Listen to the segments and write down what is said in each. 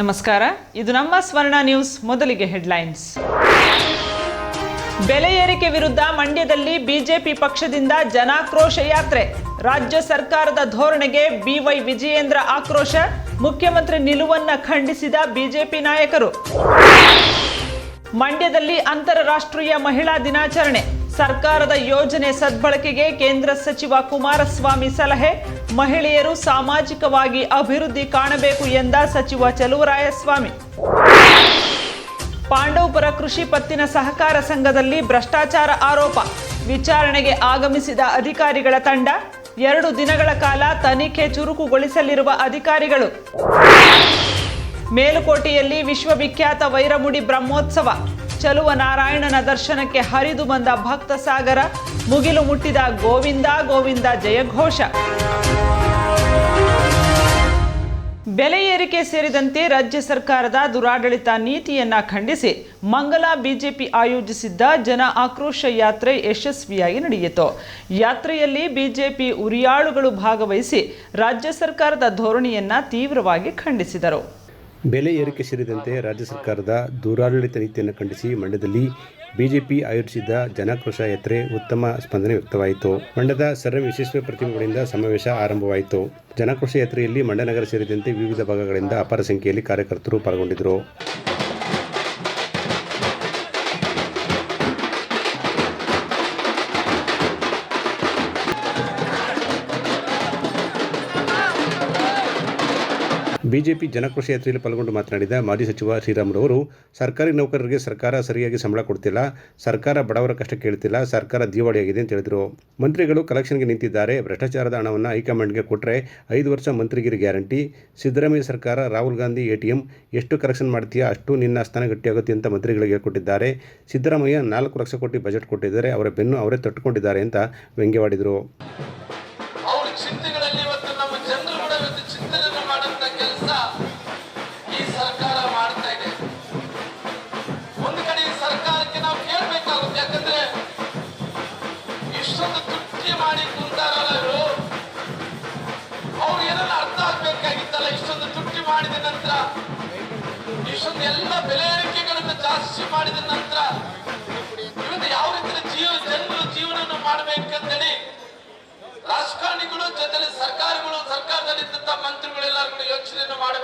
ನಮಸ್ಕಾರ. ಇದು ನಮ್ಮ ಸ್ವರ್ಣ ನ್ಯೂಸ್ ಮೊದಲಿಗೆ ಹೆಡ್ಲೈನ್ಸ್. ಬೆಲೆ ಏರಿಕೆ ವಿರುದ್ಧ ಮಂಡ್ಯದಲ್ಲಿ ಬಿಜೆಪಿ ಪಕ್ಷದಿಂದ ಜನಾಕ್ರೋಶ ಯಾತ್ರೆ. ರಾಜ್ಯ ಸರ್ಕಾರದ ಧೋರಣೆಗೆ ಬಿವೈ ವಿಜಯೇಂದ್ರ ಆಕ್ರೋಶ, ಮುಖ್ಯಮಂತ್ರಿ ನಿಲುವನ್ನ ಖಂಡಿಸಿದ ಬಿಜೆಪಿ ನಾಯಕರು. ಮಂಡ್ಯದಲ್ಲಿ ಅಂತಾರಾಷ್ಟ್ರೀಯ ಮಹಿಳಾ ದಿನಾಚರಣೆ. ಸರ್ಕಾರದ ಯೋಜನೆ ಸದ್ಬಳಕೆಗೆ ಕೇಂದ್ರ ಸಚಿವ ಕುಮಾರಸ್ವಾಮಿ ಸಲಹೆ. ಮಹಿಳೆಯರು ಸಾಮಾಜಿಕವಾಗಿ ಅಭಿವೃದ್ಧಿ ಕಾಣಬೇಕು ಎಂದ ಸಚಿವ ಚಲುವರಾಯಸ್ವಾಮಿ. ಪಾಂಡವಪುರ ಕೃಷಿ ಪತ್ತಿನ ಸಹಕಾರ ಸಂಘದಲ್ಲಿ ಭ್ರಷ್ಟಾಚಾರ ಆರೋಪ. ವಿಚಾರಣೆಗೆ ಆಗಮಿಸಿದ ಅಧಿಕಾರಿಗಳ ತಂಡ ಎರಡು ದಿನಗಳ ಕಾಲ ತನಿಖೆ ಚುರುಕುಗೊಳಿಸಲಿರುವ ಅಧಿಕಾರಿಗಳು. ಮೇಲುಕೋಟೆಯಲ್ಲಿ ವಿಶ್ವವಿಖ್ಯಾತ ವೈರಮುಡಿ ಬ್ರಹ್ಮೋತ್ಸವ. ಚಲುವ ನಾರಾಯಣನ ದರ್ಶನಕ್ಕೆ ಹರಿದು ಬಂದ ಭಕ್ತ ಸಾಗರ, ಮುಗಿಲು ಮುಟ್ಟಿದ ಗೋವಿಂದ ಗೋವಿಂದ ಜಯಘೋಷ ಬೆಲೆ ಏರಿಕೆ ಸೇರಿದಂತೆ ರಾಜ್ಯ ಸರ್ಕಾರದ ದುರಾಡಳಿತ ನೀತಿಯನ್ನ ಖಂಡಿಸಿ ಮಂಗಲ ಬಿಜೆಪಿ ಆಯೋಜಿಸಿದ್ದ ಜನ ಆಕ್ರೋಶ ಯಾತ್ರೆ ಯಶಸ್ವಿಯಾಗಿ ನಡೆಯಿತು. ಯಾತ್ರೆಯಲ್ಲಿ ಬಿಜೆಪಿ ಉರಿಯಾಳುಗಳು ಭಾಗವಹಿಸಿ ರಾಜ್ಯ ಸರ್ಕಾರದ ಧೋರಣೆಯನ್ನ ತೀವ್ರವಾಗಿ ಖಂಡಿಸಿದರು. ಬೆಲೆ ಏರಿಕೆ ಸೇರಿದಂತೆ ರಾಜ್ಯ ಸರ್ಕಾರದ ದುರಾಡಳಿತ ನೀತಿಯನ್ನು ಖಂಡಿಸಿ ಮಂಡ್ಯದಲ್ಲಿ ಬಿಜೆಪಿ ಆಯೋಜಿಸಿದ್ದ ಜನಾಕ್ರೋಶ ಯಾತ್ರೆ ಉತ್ತಮ ಸ್ಪಂದನೆ ವ್ಯಕ್ತವಾಯಿತು. ಮಂಡ್ಯದ ಸರ್ವ ಯಶಸ್ವಿ ಪ್ರತಿಮೆಗಳಿಂದ ಸಮಾವೇಶ ಆರಂಭವಾಯಿತು. ಜನಾಕ್ರೋಶ ಯಾತ್ರೆಯಲ್ಲಿ ಮಂಡ್ಯನಗರ ಸೇರಿದಂತೆ ವಿವಿಧ ಭಾಗಗಳಿಂದ ಅಪಾರ ಸಂಖ್ಯೆಯಲ್ಲಿ ಕಾರ್ಯಕರ್ತರು ಪಾಲ್ಗೊಂಡಿದ್ದರು. ಬಿಜೆಪಿ ಜನಕೃಷಿ ಯಾತ್ರೆಯಲ್ಲಿ ಪಾಲ್ಗೊಂಡು ಮಾತನಾಡಿದ ಮಾಜಿ ಸಚಿವ ಶ್ರೀರಾಮುಲವರು ಸರ್ಕಾರಿ ನೌಕರರಿಗೆ ಸರ್ಕಾರ ಸರಿಯಾಗಿ ಸಂಬಳ ಕೊಡ್ತಿಲ್ಲ, ಸರ್ಕಾರ ಬಡವರ ಕಷ್ಟ ಕೇಳ್ತಿಲ್ಲ, ಸರ್ಕಾರ ದಿವಾಳಿಯಾಗಿದೆ ಅಂತ ಹೇಳಿದರು. ಮಂತ್ರಿಗಳು ಕಲೆಕ್ಷನ್ಗೆ ನಿಂತಿದ್ದಾರೆ, ಭ್ರಷ್ಟಾಚಾರದ ಹಣವನ್ನು ಹೈಕಮಾಂಡ್ಗೆ ಕೊಟ್ಟರೆ ಐದು ವರ್ಷ ಮಂತ್ರಿಗಿರಿ ಗ್ಯಾರಂಟಿ. ಸಿದ್ದರಾಮಯ್ಯ ಸರ್ಕಾರ, ರಾಹುಲ್ ಗಾಂಧಿ ಎಟಿಎಂ ಎಷ್ಟು ಕಲೆಕ್ಷನ್ ಮಾಡ್ತೀಯಾ, ಅಷ್ಟು ನಿನ್ನ ಸ್ಥಾನ ಗಟ್ಟಿಯಾಗುತ್ತೆ ಅಂತ ಮಂತ್ರಿಗಳಿಗೆ ಹೇಳ್ಕೊಟ್ಟಿದ್ದಾರೆ. ಸಿದ್ದರಾಮಯ್ಯ ನಾಲ್ಕು ಲಕ್ಷ ಕೋಟಿ ಬಜೆಟ್ ಕೊಟ್ಟಿದ್ದಾರೆ, ಅವರ ಬೆನ್ನು ಅವರೇ ತಟ್ಟುಕೊಂಡಿದ್ದಾರೆ ಅಂತ ವ್ಯಂಗ್ಯವಾಡಿದರು.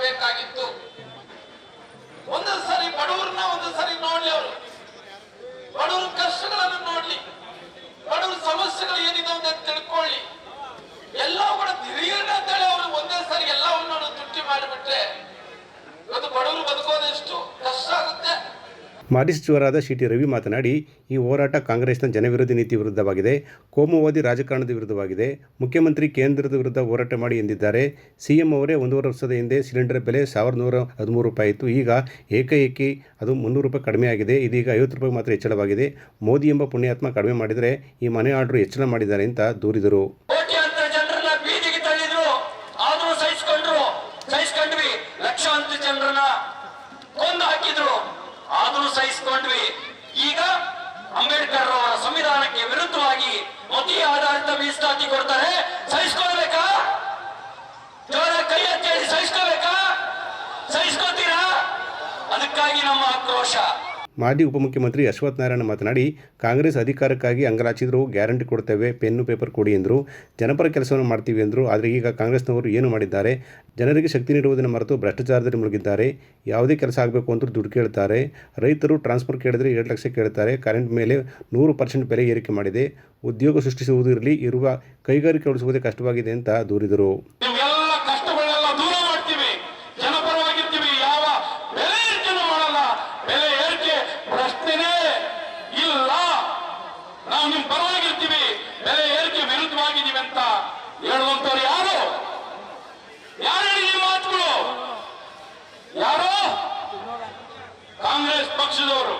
ಮಾಡಬೇಕಾಗಿತ್ತು ಒಂದೊಂದು ಸರಿ ಬಡವರನ್ನ ಒಂದೊಂದು ಸರಿ ನೋಡ್ಲಿ ಅವರು. ಬಡವರ ಕಷ್ಟಗಳನ್ನು ನೋಡ್ಲಿ. ಬಡವರ ಸಮಸ್ಯೆಗಳು ಏನಿದೆ ಅಂತ ತಿಳ್ಕೊಳ್ಳಿ. ಎಲ್ಲವೂ ಕೂಡ ದಿಢೀರ್ನ ಅಂತೇಳಿ ಅವರು ಒಂದೇ ಸರಿ ಎಲ್ಲವನ್ನು ತುಟ್ಟಿ ಮಾಡಿಬಿಟ್ರೆ ಇವತ್ತು ಬಡವರು ಬದುಕೋದೆಷ್ಟು ಕಷ್ಟ ಆಗುತ್ತೆ. ಮಾಜಿ ಸಚಿವರಾದ ಸಿ ಟಿ ರವಿ ಮಾತನಾಡಿ, ಈ ಹೋರಾಟ ಕಾಂಗ್ರೆಸ್ನ ಜನವಿರೋಧಿ ನೀತಿ ವಿರುದ್ಧವಾಗಿದೆ, ಕೋಮುವಾದಿ ರಾಜಕಾರಣದ ವಿರುದ್ಧವಾಗಿದೆ, ಮುಖ್ಯಮಂತ್ರಿ ಕೇಂದ್ರದ ವಿರುದ್ಧ ಹೋರಾಟ ಮಾಡಿ ಎಂದಿದ್ದಾರೆ. ಸಿಎಂ ಅವರೇ ಒಂದೂವರೆ ವರ್ಷದ ಹಿಂದೆ ಸಿಲಿಂಡರ್ ಬೆಲೆ ಸಾವಿರದ ನೂರ ಹದಿಮೂರು ರೂಪಾಯಿ ಇತ್ತು. ಈಗ ಏಕೈಕಿ ಅದು ಮುನ್ನೂರು ರೂಪಾಯಿ ಕಡಿಮೆ ಆಗಿದೆ. ಇದೀಗ ಐವತ್ತು ರೂಪಾಯಿ ಮಾತ್ರ ಹೆಚ್ಚಳವಾಗಿದೆ. ಮೋದಿ ಎಂಬ ಪುಣ್ಯಾತ್ಮ ಕಡಿಮೆ ಮಾಡಿದರೆ ಈ ಮನೆ ಆರ್ಡರ್ ಹೆಚ್ಚಳ ಮಾಡಿದ್ದಾರೆ ಅಂತ ದೂರಿದರು ಕೋಟ್ಯಾಂತರ ಜನರನ್ನ ಬೀದಿಗೆ ತಳ್ಳಿದ್ರು ಆದ್ರೂ ಸಹಿಸ್ಕೊಂಡ್ರು ಸಹಿಸ್ಕೊಂಡ್ವಿ ಲಕ್ಷಾಂತರ ಜನರನ್ನ ಕೊಂದು ಹಾಕಿದ್ರು ಆದ್ರೂ ಸಹಿಸ್ಕೊಂಡ್ವಿ ಈಗ ಅಂಬೇಡ್ಕರ್ ಅವರ ಸಂವಿಧಾನಕ್ಕೆ ವಿರುದ್ಧವಾಗಿ ಮತಿ ಮೀಸಲಾತಿ ಕೊಡ್ತಾರೆ. ಸಹಿಸ್ಕೊಳ್ಬೇಕಾ? ಜೋರ ಕೈ ಎತ್ತಿ ಸಹಿಸ್ಕೋಬೇಕಾ ಸಹಿಸ್ಕೋತೀರಾ ಅದಕ್ಕಾಗಿ ನಮ್ಮ ಆಕ್ರೋಶ. ಮಾಜಿ ಉಪಮುಖ್ಯಮಂತ್ರಿ ಅಶ್ವಥ್ ನಾರಾಯಣ ಮಾತನಾಡಿ, ಕಾಂಗ್ರೆಸ್ ಅಧಿಕಾರಕ್ಕಾಗಿ ಅಂಗಲಾಚಿದ್ರು ಗ್ಯಾರಂಟಿ ಕೊಡ್ತೇವೆ, ಪೆನ್ನು ಪೇಪರ್ ಕೊಡಿ ಎಂದರು. ಜನಪರ ಕೆಲಸವನ್ನು ಮಾಡ್ತೀವಿ ಎಂದರು, ಆದರೆ ಈಗ ಕಾಂಗ್ರೆಸ್ನವರು ಏನು ಮಾಡಿದ್ದಾರೆ? ಜನರಿಗೆ ಶಕ್ತಿ ನೀಡುವುದನ್ನು ಮರೆತು ಭ್ರಷ್ಟಾಚಾರದಲ್ಲಿ ಮುಳುಗಿದ್ದಾರೆ. ಯಾವುದೇ ಕೆಲಸ ಆಗಬೇಕು ಅಂತ ದುಡ್ಡು ಕೇಳ್ತಾರೆ. ರೈತರು ಟ್ರಾನ್ಸ್ಫರ್ ಕೇಳಿದರೆ ಎರಡು ಲಕ್ಷ ಕೇಳ್ತಾರೆ. ಕರೆಂಟ್ ಮೇಲೆ ನೂರು ಪರ್ಸೆಂಟ್ ಬೆಲೆ ಏರಿಕೆ ಮಾಡಿದೆ. ಉದ್ಯೋಗ ಸೃಷ್ಟಿಸುವುದು ಇರಲಿ, ಇರುವ ಕೈಗಾರಿಕೆ ಉಳಿಸುವುದೇ ಕಷ್ಟವಾಗಿದೆ ಅಂತ ದೂರಿದರು ನಿಮ್ಗೆಲ್ಲ ಕಷ್ಟಗಳನ್ನೆಲ್ಲ ದೂರ ಮಾಡ್ತೀವಿ ಜನಪರವಾಗಿರ್ತೀವಿ ಯಾವ ಬೆಲೆ ಏರಿಕೆನೂ ಮಾಡಲ್ಲ ಬೆಲೆ ಏರಿಕೆ ಪ್ರಶ್ನೆನೇ ಇಲ್ಲ ನಾವು ನಿಮ್ ಪರವಾಗಿರ್ತೀವಿ ಬೆಲೆ ಏರಿಕೆ ವಿರುದ್ಧವಾಗಿದ್ದೀವಿ ಅಂತ ಹೇಳುವಂತವ್ರು ಯಾರು ಯಾರು ಹೇಳಿ ಈ ಮಾತುಗಳು ಯಾರು ಕಾಂಗ್ರೆಸ್ ಪಕ್ಷದವರು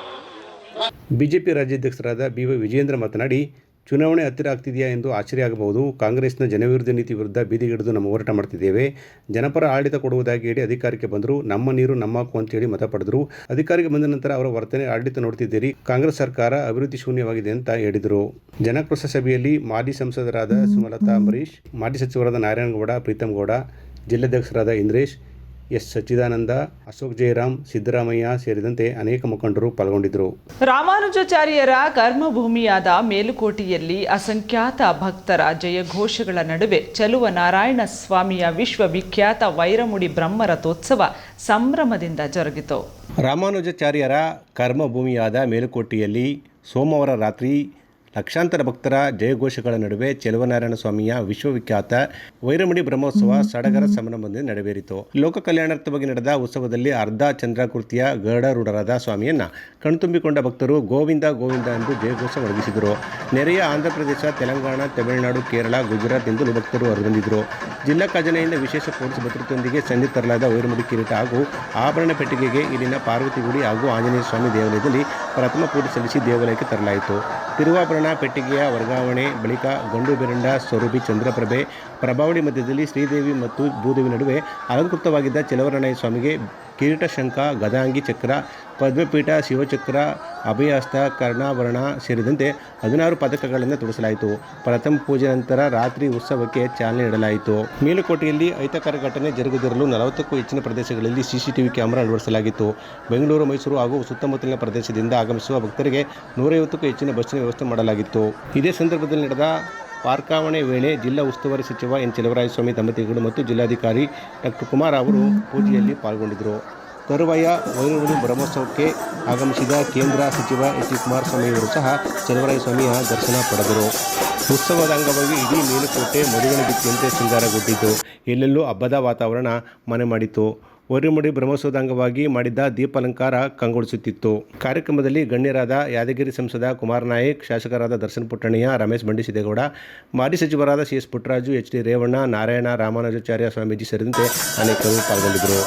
ಬಿಜೆಪಿ ರಾಜ್ಯಾಧ್ಯಕ್ಷರಾದ ಬಿ ವೈ ವಿಜಯೇಂದ್ರ ಮಾತನಾಡಿ, ಚುನಾವಣೆ ಹತ್ತಿರ ಆಗ್ತಿದೆಯಾ ಎಂದು ಆಶ್ಚರ್ಯ ಆಗಬಹುದು ಕಾಂಗ್ರೆಸ್ನ ಜನವಿರುದ್ಧ ನೀತಿ ವಿರುದ್ಧ ಬೀದಿಗಿಡಿದು ನಮ್ಮ ಹೋರಾಟ ಮಾಡ್ತಿದ್ದೇವೆ. ಜನಪರ ಆಡಳಿತ ಕೊಡುವುದಾಗಿ ಹೇಳಿ ಅಧಿಕಾರಕ್ಕೆ ಬಂದರು. ನಮ್ಮ ನೀರು ನಮ್ಮ ಹಕ್ಕು ಅಂತೇಳಿ ಮತ ಪಡೆದರು. ಅಧಿಕಾರಿಗೆ ಬಂದ ನಂತರ ಅವರ ವರ್ತನೆ ಆಡಳಿತ ನೋಡ್ತಿದ್ದೀರಿ. ಕಾಂಗ್ರೆಸ್ ಸರ್ಕಾರ ಅಭಿವೃದ್ಧಿ ಶೂನ್ಯವಾಗಿದೆ ಅಂತ ಹೇಳಿದರು. ಜನಪ್ರಸ ಸಭೆಯಲ್ಲಿ ಮಾಜಿ ಸಂಸದರಾದ ಸುಮಲತಾ ಅಂಬರೀಶ್ ಮಾಜಿ ಸಚಿವರಾದ ನಾರಾಯಣಗೌಡ ಪ್ರೀತಮ್ ಗೌಡ, ಜಿಲ್ಲಾಧ್ಯಕ್ಷರಾದ ಇಂದ್ರೇಶ್ ಎಸ್ ಸಚ್ಚಿದಾನಂದ ಅಶೋಕ್ ಜಯರಾಮ್ ಸಿದ್ದರಾಮಯ್ಯ ಸೇರಿದಂತೆ ಅನೇಕ ಮುಖಂಡರು ಪಾಲ್ಗೊಂಡಿದ್ದರು. ರಾಮಾನುಜಾಚಾರ್ಯರ ಕರ್ಮಭೂಮಿಯಾದ ಮೇಲುಕೋಟೆಯಲ್ಲಿ ಅಸಂಖ್ಯಾತ ಭಕ್ತರ ಜಯಘೋಷಗಳ ನಡುವೆ ಚಲುವ ನಾರಾಯಣ ಸ್ವಾಮಿಯ ವಿಶ್ವವಿಖ್ಯಾತ ವೈರಮುಡಿ ಬ್ರಹ್ಮರಥೋತ್ಸವ ಸಂಭ್ರಮದಿಂದ ಜರುಗಿತು. ರಾಮಾನುಜಾಚಾರ್ಯರ ಕರ್ಮಭೂಮಿಯಾದ ಮೇಲುಕೋಟೆಯಲ್ಲಿ ಸೋಮವಾರ ರಾತ್ರಿ ಲಕ್ಷಾಂತರ ಭಕ್ತರ ಜಯಘೋಷಗಳ ನಡುವೆ ಚೆಲುವನಾರಾಯಣ ಸ್ವಾಮಿಯ ವಿಶ್ವವಿಖ್ಯಾತ ವೈರಮಣಿ ಬ್ರಹ್ಮೋತ್ಸವ ಸಡಗರ ಸಂಭ್ರಮದಿಂದ ನೆರವೇರಿತು. ಲೋಕ ಕಲ್ಯಾಣಾರ್ಥವಾಗಿ ನಡೆದ ಉತ್ಸವದಲ್ಲಿ ಅರ್ಧ ಚಂದ್ರಾಕೃತಿಯ ಗರುಡರೂಢರಾದ ಸ್ವಾಮಿಯನ್ನ ಕಣ್ತುಂಬಿಕೊಂಡ ಭಕ್ತರು ಗೋವಿಂದ ಗೋವಿಂದ ಎಂದು ಜಯಘೋಷ ಮೊಳಗಿಸಿದರು ನೆರೆಯ ಆಂಧ್ರಪ್ರದೇಶ ತೆಲಂಗಾಣ, ತಮಿಳುನಾಡು, ಕೇರಳ, ಗುಜರಾತ್ ಎಂದು ಭಕ್ತರು ಹೊರಬಂದಿದ್ದರು ಜಿಲ್ಲಾ ಖಜಾನೆಯಿಂದ ವಿಶೇಷ ಪೊಲೀಸ್ ಭದ್ರತೆಯೊಂದಿಗೆ ಸಂಧಿ ತರಲಾದ ವೈರಮುಡಿ ಕಿರೀಟ ಹಾಗೂ ಆಭರಣ ಪೆಟ್ಟಿಗೆಗೆ ಇಲ್ಲಿನ ಪಾರ್ವತಿಗುಡಿ ಹಾಗೂ ಆಂಜನೇಯ ಸ್ವಾಮಿ ದೇವಾಲಯದಲ್ಲಿ ಪ್ರಥಮ ಪೂಜೆ ಸಲ್ಲಿಸಿ ದೇವಾಲಯಕ್ಕೆ ತರಲಾಯಿತು. ತಿರುವಾಭರಣ, ಪೆಟ್ಟಿಗೆಯ ವರ್ಗಾವಣೆ ಬಳಿಕ ಗಂಡು ಬೆರಂಡ ಸ್ವರೂಪಿ ಚಂದ್ರಪ್ರಭೆ ಪ್ರಭಾವಳಿ ಮಧ್ಯದಲ್ಲಿ ಶ್ರೀದೇವಿ ಮತ್ತು ಭೂದೇವಿ ನಡುವೆ ಅಲಂಕೃತವಾಗಿದ್ದ ಚಲವರಣಯ ಸ್ವಾಮಿಗೆ ಕಿರೀಟ ಶಂಖ ಗದಾಂಗಿ ಚಕ್ರ, ಪದ್ಮಪೀಠ, ಶಿವಚಕ್ರ, ಅಭಯಹಸ್ತ, ಕರ್ಣಾಭರಣ ಸೇರಿದಂತೆ ಹದಿನಾರು ಪದಕಗಳನ್ನು ತೊಡಿಸಲಾಯಿತು. ಪ್ರಥಮ ಪೂಜೆ ನಂತರ ರಾತ್ರಿ ಉತ್ಸವಕ್ಕೆ ಚಾಲನೆ ನೀಡಲಾಯಿತು. ಮೇಲುಕೋಟೆಯಲ್ಲಿ ಅಹಿತಕರ ಘಟನೆ ಜರುಗದಿರಲು ನಲವತ್ತಕ್ಕೂ ಹೆಚ್ಚಿನ ಪ್ರದೇಶಗಳಲ್ಲಿ ಸಿಸಿಟಿವಿ ಕ್ಯಾಮೆರಾ ಅಳವಡಿಸಲಾಗಿತ್ತು. ಬೆಂಗಳೂರು, ಮೈಸೂರು ಹಾಗೂ ಸುತ್ತಮುತ್ತಲಿನ ಪ್ರದೇಶದಿಂದ ಆಗಮಿಸುವ ಭಕ್ತರಿಗೆ ನೂರೈವತ್ತಕ್ಕೂ ಹೆಚ್ಚಿನ ಬಸ್ಸಿನ ವ್ಯವಸ್ಥೆ ಮಾಡಲಾಗಿತ್ತು. ಇದೇ ಸಂದರ್ಭದಲ್ಲಿ ನಡೆದ ಪಾರ್ಕಾವಣೆ ವೇಳೆ ಜಿಲ್ಲಾ ಉಸ್ತುವಾರಿ ಸಚಿವ ಎನ್. ಚೆಲುವರಾಯಸ್ವಾಮಿ, ದಂಪತಿಗಳು ಮತ್ತು ಜಿಲ್ಲಾಧಿಕಾರಿ ಡಾಕ್ಟರ್ ಕುಮಾರ್ ಅವರು ಪೂಜೆಯಲ್ಲಿ ಪಾಲ್ಗೊಂಡಿದ್ದರು. ತರುವಾಯ ವೈರೂರು ಬ್ರಹ್ಮೋತ್ಸವಕ್ಕೆ ಆಗಮಿಸಿದ ಕೇಂದ್ರ ಸಚಿವ ಎಚ್. ಡಿ. ಕುಮಾರಸ್ವಾಮಿ ಅವರು ಸಹ ಚೆಲುವರಾಯಸ್ವಾಮಿಯ ದರ್ಶನ ಪಡೆದರು. ಉತ್ಸವದ ಅಂಗವಾಗಿ ಇಡೀ ಮೇಲುಕೋಟೆ ಮದುವೆ ಬಿತ್ತಿಯಂತೆ ಶೃಂಗಾರಗೊಂಡಿದ್ದು, ಎಲ್ಲೆಲ್ಲೂ ಹಬ್ಬದ ವಾತಾವರಣ ಮನೆ ಮಾಡಿತು ವರಿಮುಡಿ ಬ್ರಹ್ಮೋತ್ಸವದ ಅಂಗವಾಗಿ ಮಾಡಿದ್ದ ದೀಪಾಲಂಕಾರ ಕಂಗೊಳಿಸುತ್ತಿತ್ತು. ಕಾರ್ಯಕ್ರಮದಲ್ಲಿ ಗಣ್ಯರಾದ ಯಾದಗಿರಿ ಸಂಸದ ಕುಮಾರ್ ನಾಯಕ್, ಶಾಸಕರಾದ ದರ್ಶನ್ ಪುಟ್ಟಣಯ್ಯ ರಮೇಶ್ ಬಂಡಿಸಿದೇಗೌಡ, ಮಾಜಿ ಸಚಿವರಾದ C S Puttaraju, H D Revanna, Narayana Ramanujacharya Swamiji ಸೇರಿದಂತೆ ಅನೇಕರು ಪಾಲ್ಗೊಂಡಿದ್ದರು.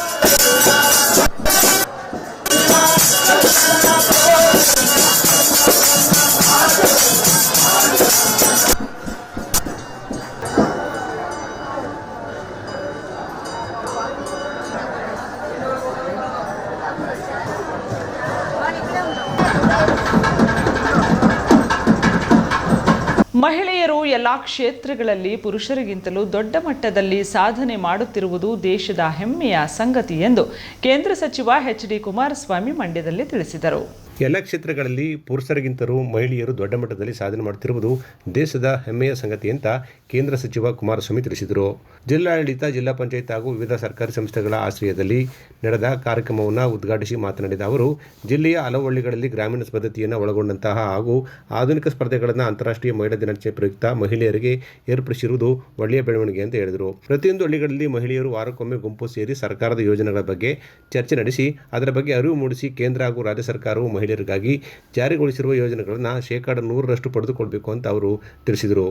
ಕ್ಷೇತ್ರಗಳಲ್ಲಿ ಪುರುಷರಿಗಿಂತಲೂ ದೊಡ್ಡ ಮಟ್ಟದಲ್ಲಿ ಸಾಧನೆ ಮಾಡುತ್ತಿರುವುದು ದೇಶದ ಹೆಮ್ಮೆಯ ಸಂಗತಿ ಎಂದು ಕೇಂದ್ರ ಸಚಿವ ಎಚ್ ಡಿ ಕುಮಾರಸ್ವಾಮಿ ಮಂಡ್ಯದಲ್ಲಿ ತಿಳಿಸಿದರು. ಎಲ್ಲ ಕ್ಷೇತ್ರಗಳಲ್ಲಿ ಪುರುಷರಿಗಿಂತಲೂ ಮಹಿಳೆಯರು ದೊಡ್ಡ ಮಟ್ಟದಲ್ಲಿ ಸಾಧನೆ ಮಾಡುತ್ತಿರುವುದು ದೇಶದ ಹೆಮ್ಮೆಯ ಸಂಗತಿ ಅಂತ ಕೇಂದ್ರ ಸಚಿವ ಕುಮಾರಸ್ವಾಮಿ ತಿಳಿಸಿದರು. ಜಿಲ್ಲಾಡಳಿತ, ಜಿಲ್ಲಾ ಪಂಚಾಯತ್ ಹಾಗೂ ವಿವಿಧ ಸರ್ಕಾರಿ ಸಂಸ್ಥೆಗಳ ಆಶ್ರಯದಲ್ಲಿ ನಡೆದ ಕಾರ್ಯಕ್ರಮವನ್ನು ಉದ್ಘಾಟಿಸಿ ಮಾತನಾಡಿದ ಅವರು, ಜಿಲ್ಲೆಯ ಹಲವು ಹಳ್ಳಿಗಳಲ್ಲಿ ಗ್ರಾಮೀಣ ಪದ್ಧತಿಯನ್ನು ಒಳಗೊಂಡಂತಹ ಹಾಗೂ ಆಧುನಿಕ ಸ್ಪರ್ಧೆಗಳನ್ನು ಅಂತಾರಾಷ್ಟ್ರೀಯ ಮಹಿಳಾ ದಿನಾಚರಣೆ ಪ್ರಯುಕ್ತ ಮಹಿಳೆಯರಿಗೆ ಏರ್ಪಡಿಸಿರುವುದು ಒಳ್ಳೆಯ ಬೆಳವಣಿಗೆ ಅಂತ ಹೇಳಿದರು. ಪ್ರತಿಯೊಂದು ಹಳ್ಳಿಗಳಲ್ಲಿ ಮಹಿಳೆಯರು ವಾರಕ್ಕೊಮ್ಮೆ ಗುಂಪು ಸೇರಿ ಸರ್ಕಾರದ ಯೋಜನೆಗಳ ಬಗ್ಗೆ ಚರ್ಚೆ ನಡೆಸಿ, ಅದರ ಬಗ್ಗೆ ಅರಿವು ಮೂಡಿಸಿ ಕೇಂದ್ರ ಹಾಗೂ ರಾಜ್ಯ ಸರ್ಕಾರವು ಮಹಿಳೆಯರಿಗಾಗಿ ಜಾರಿಗೊಳಿಸಿರುವ ಯೋಜನೆಗಳನ್ನು ಶೇಕಡ ನೂರರಷ್ಟು ಪಡೆದುಕೊಳ್ಬೇಕು ಅಂತ ಅವರು ತಿಳಿಸಿದರು.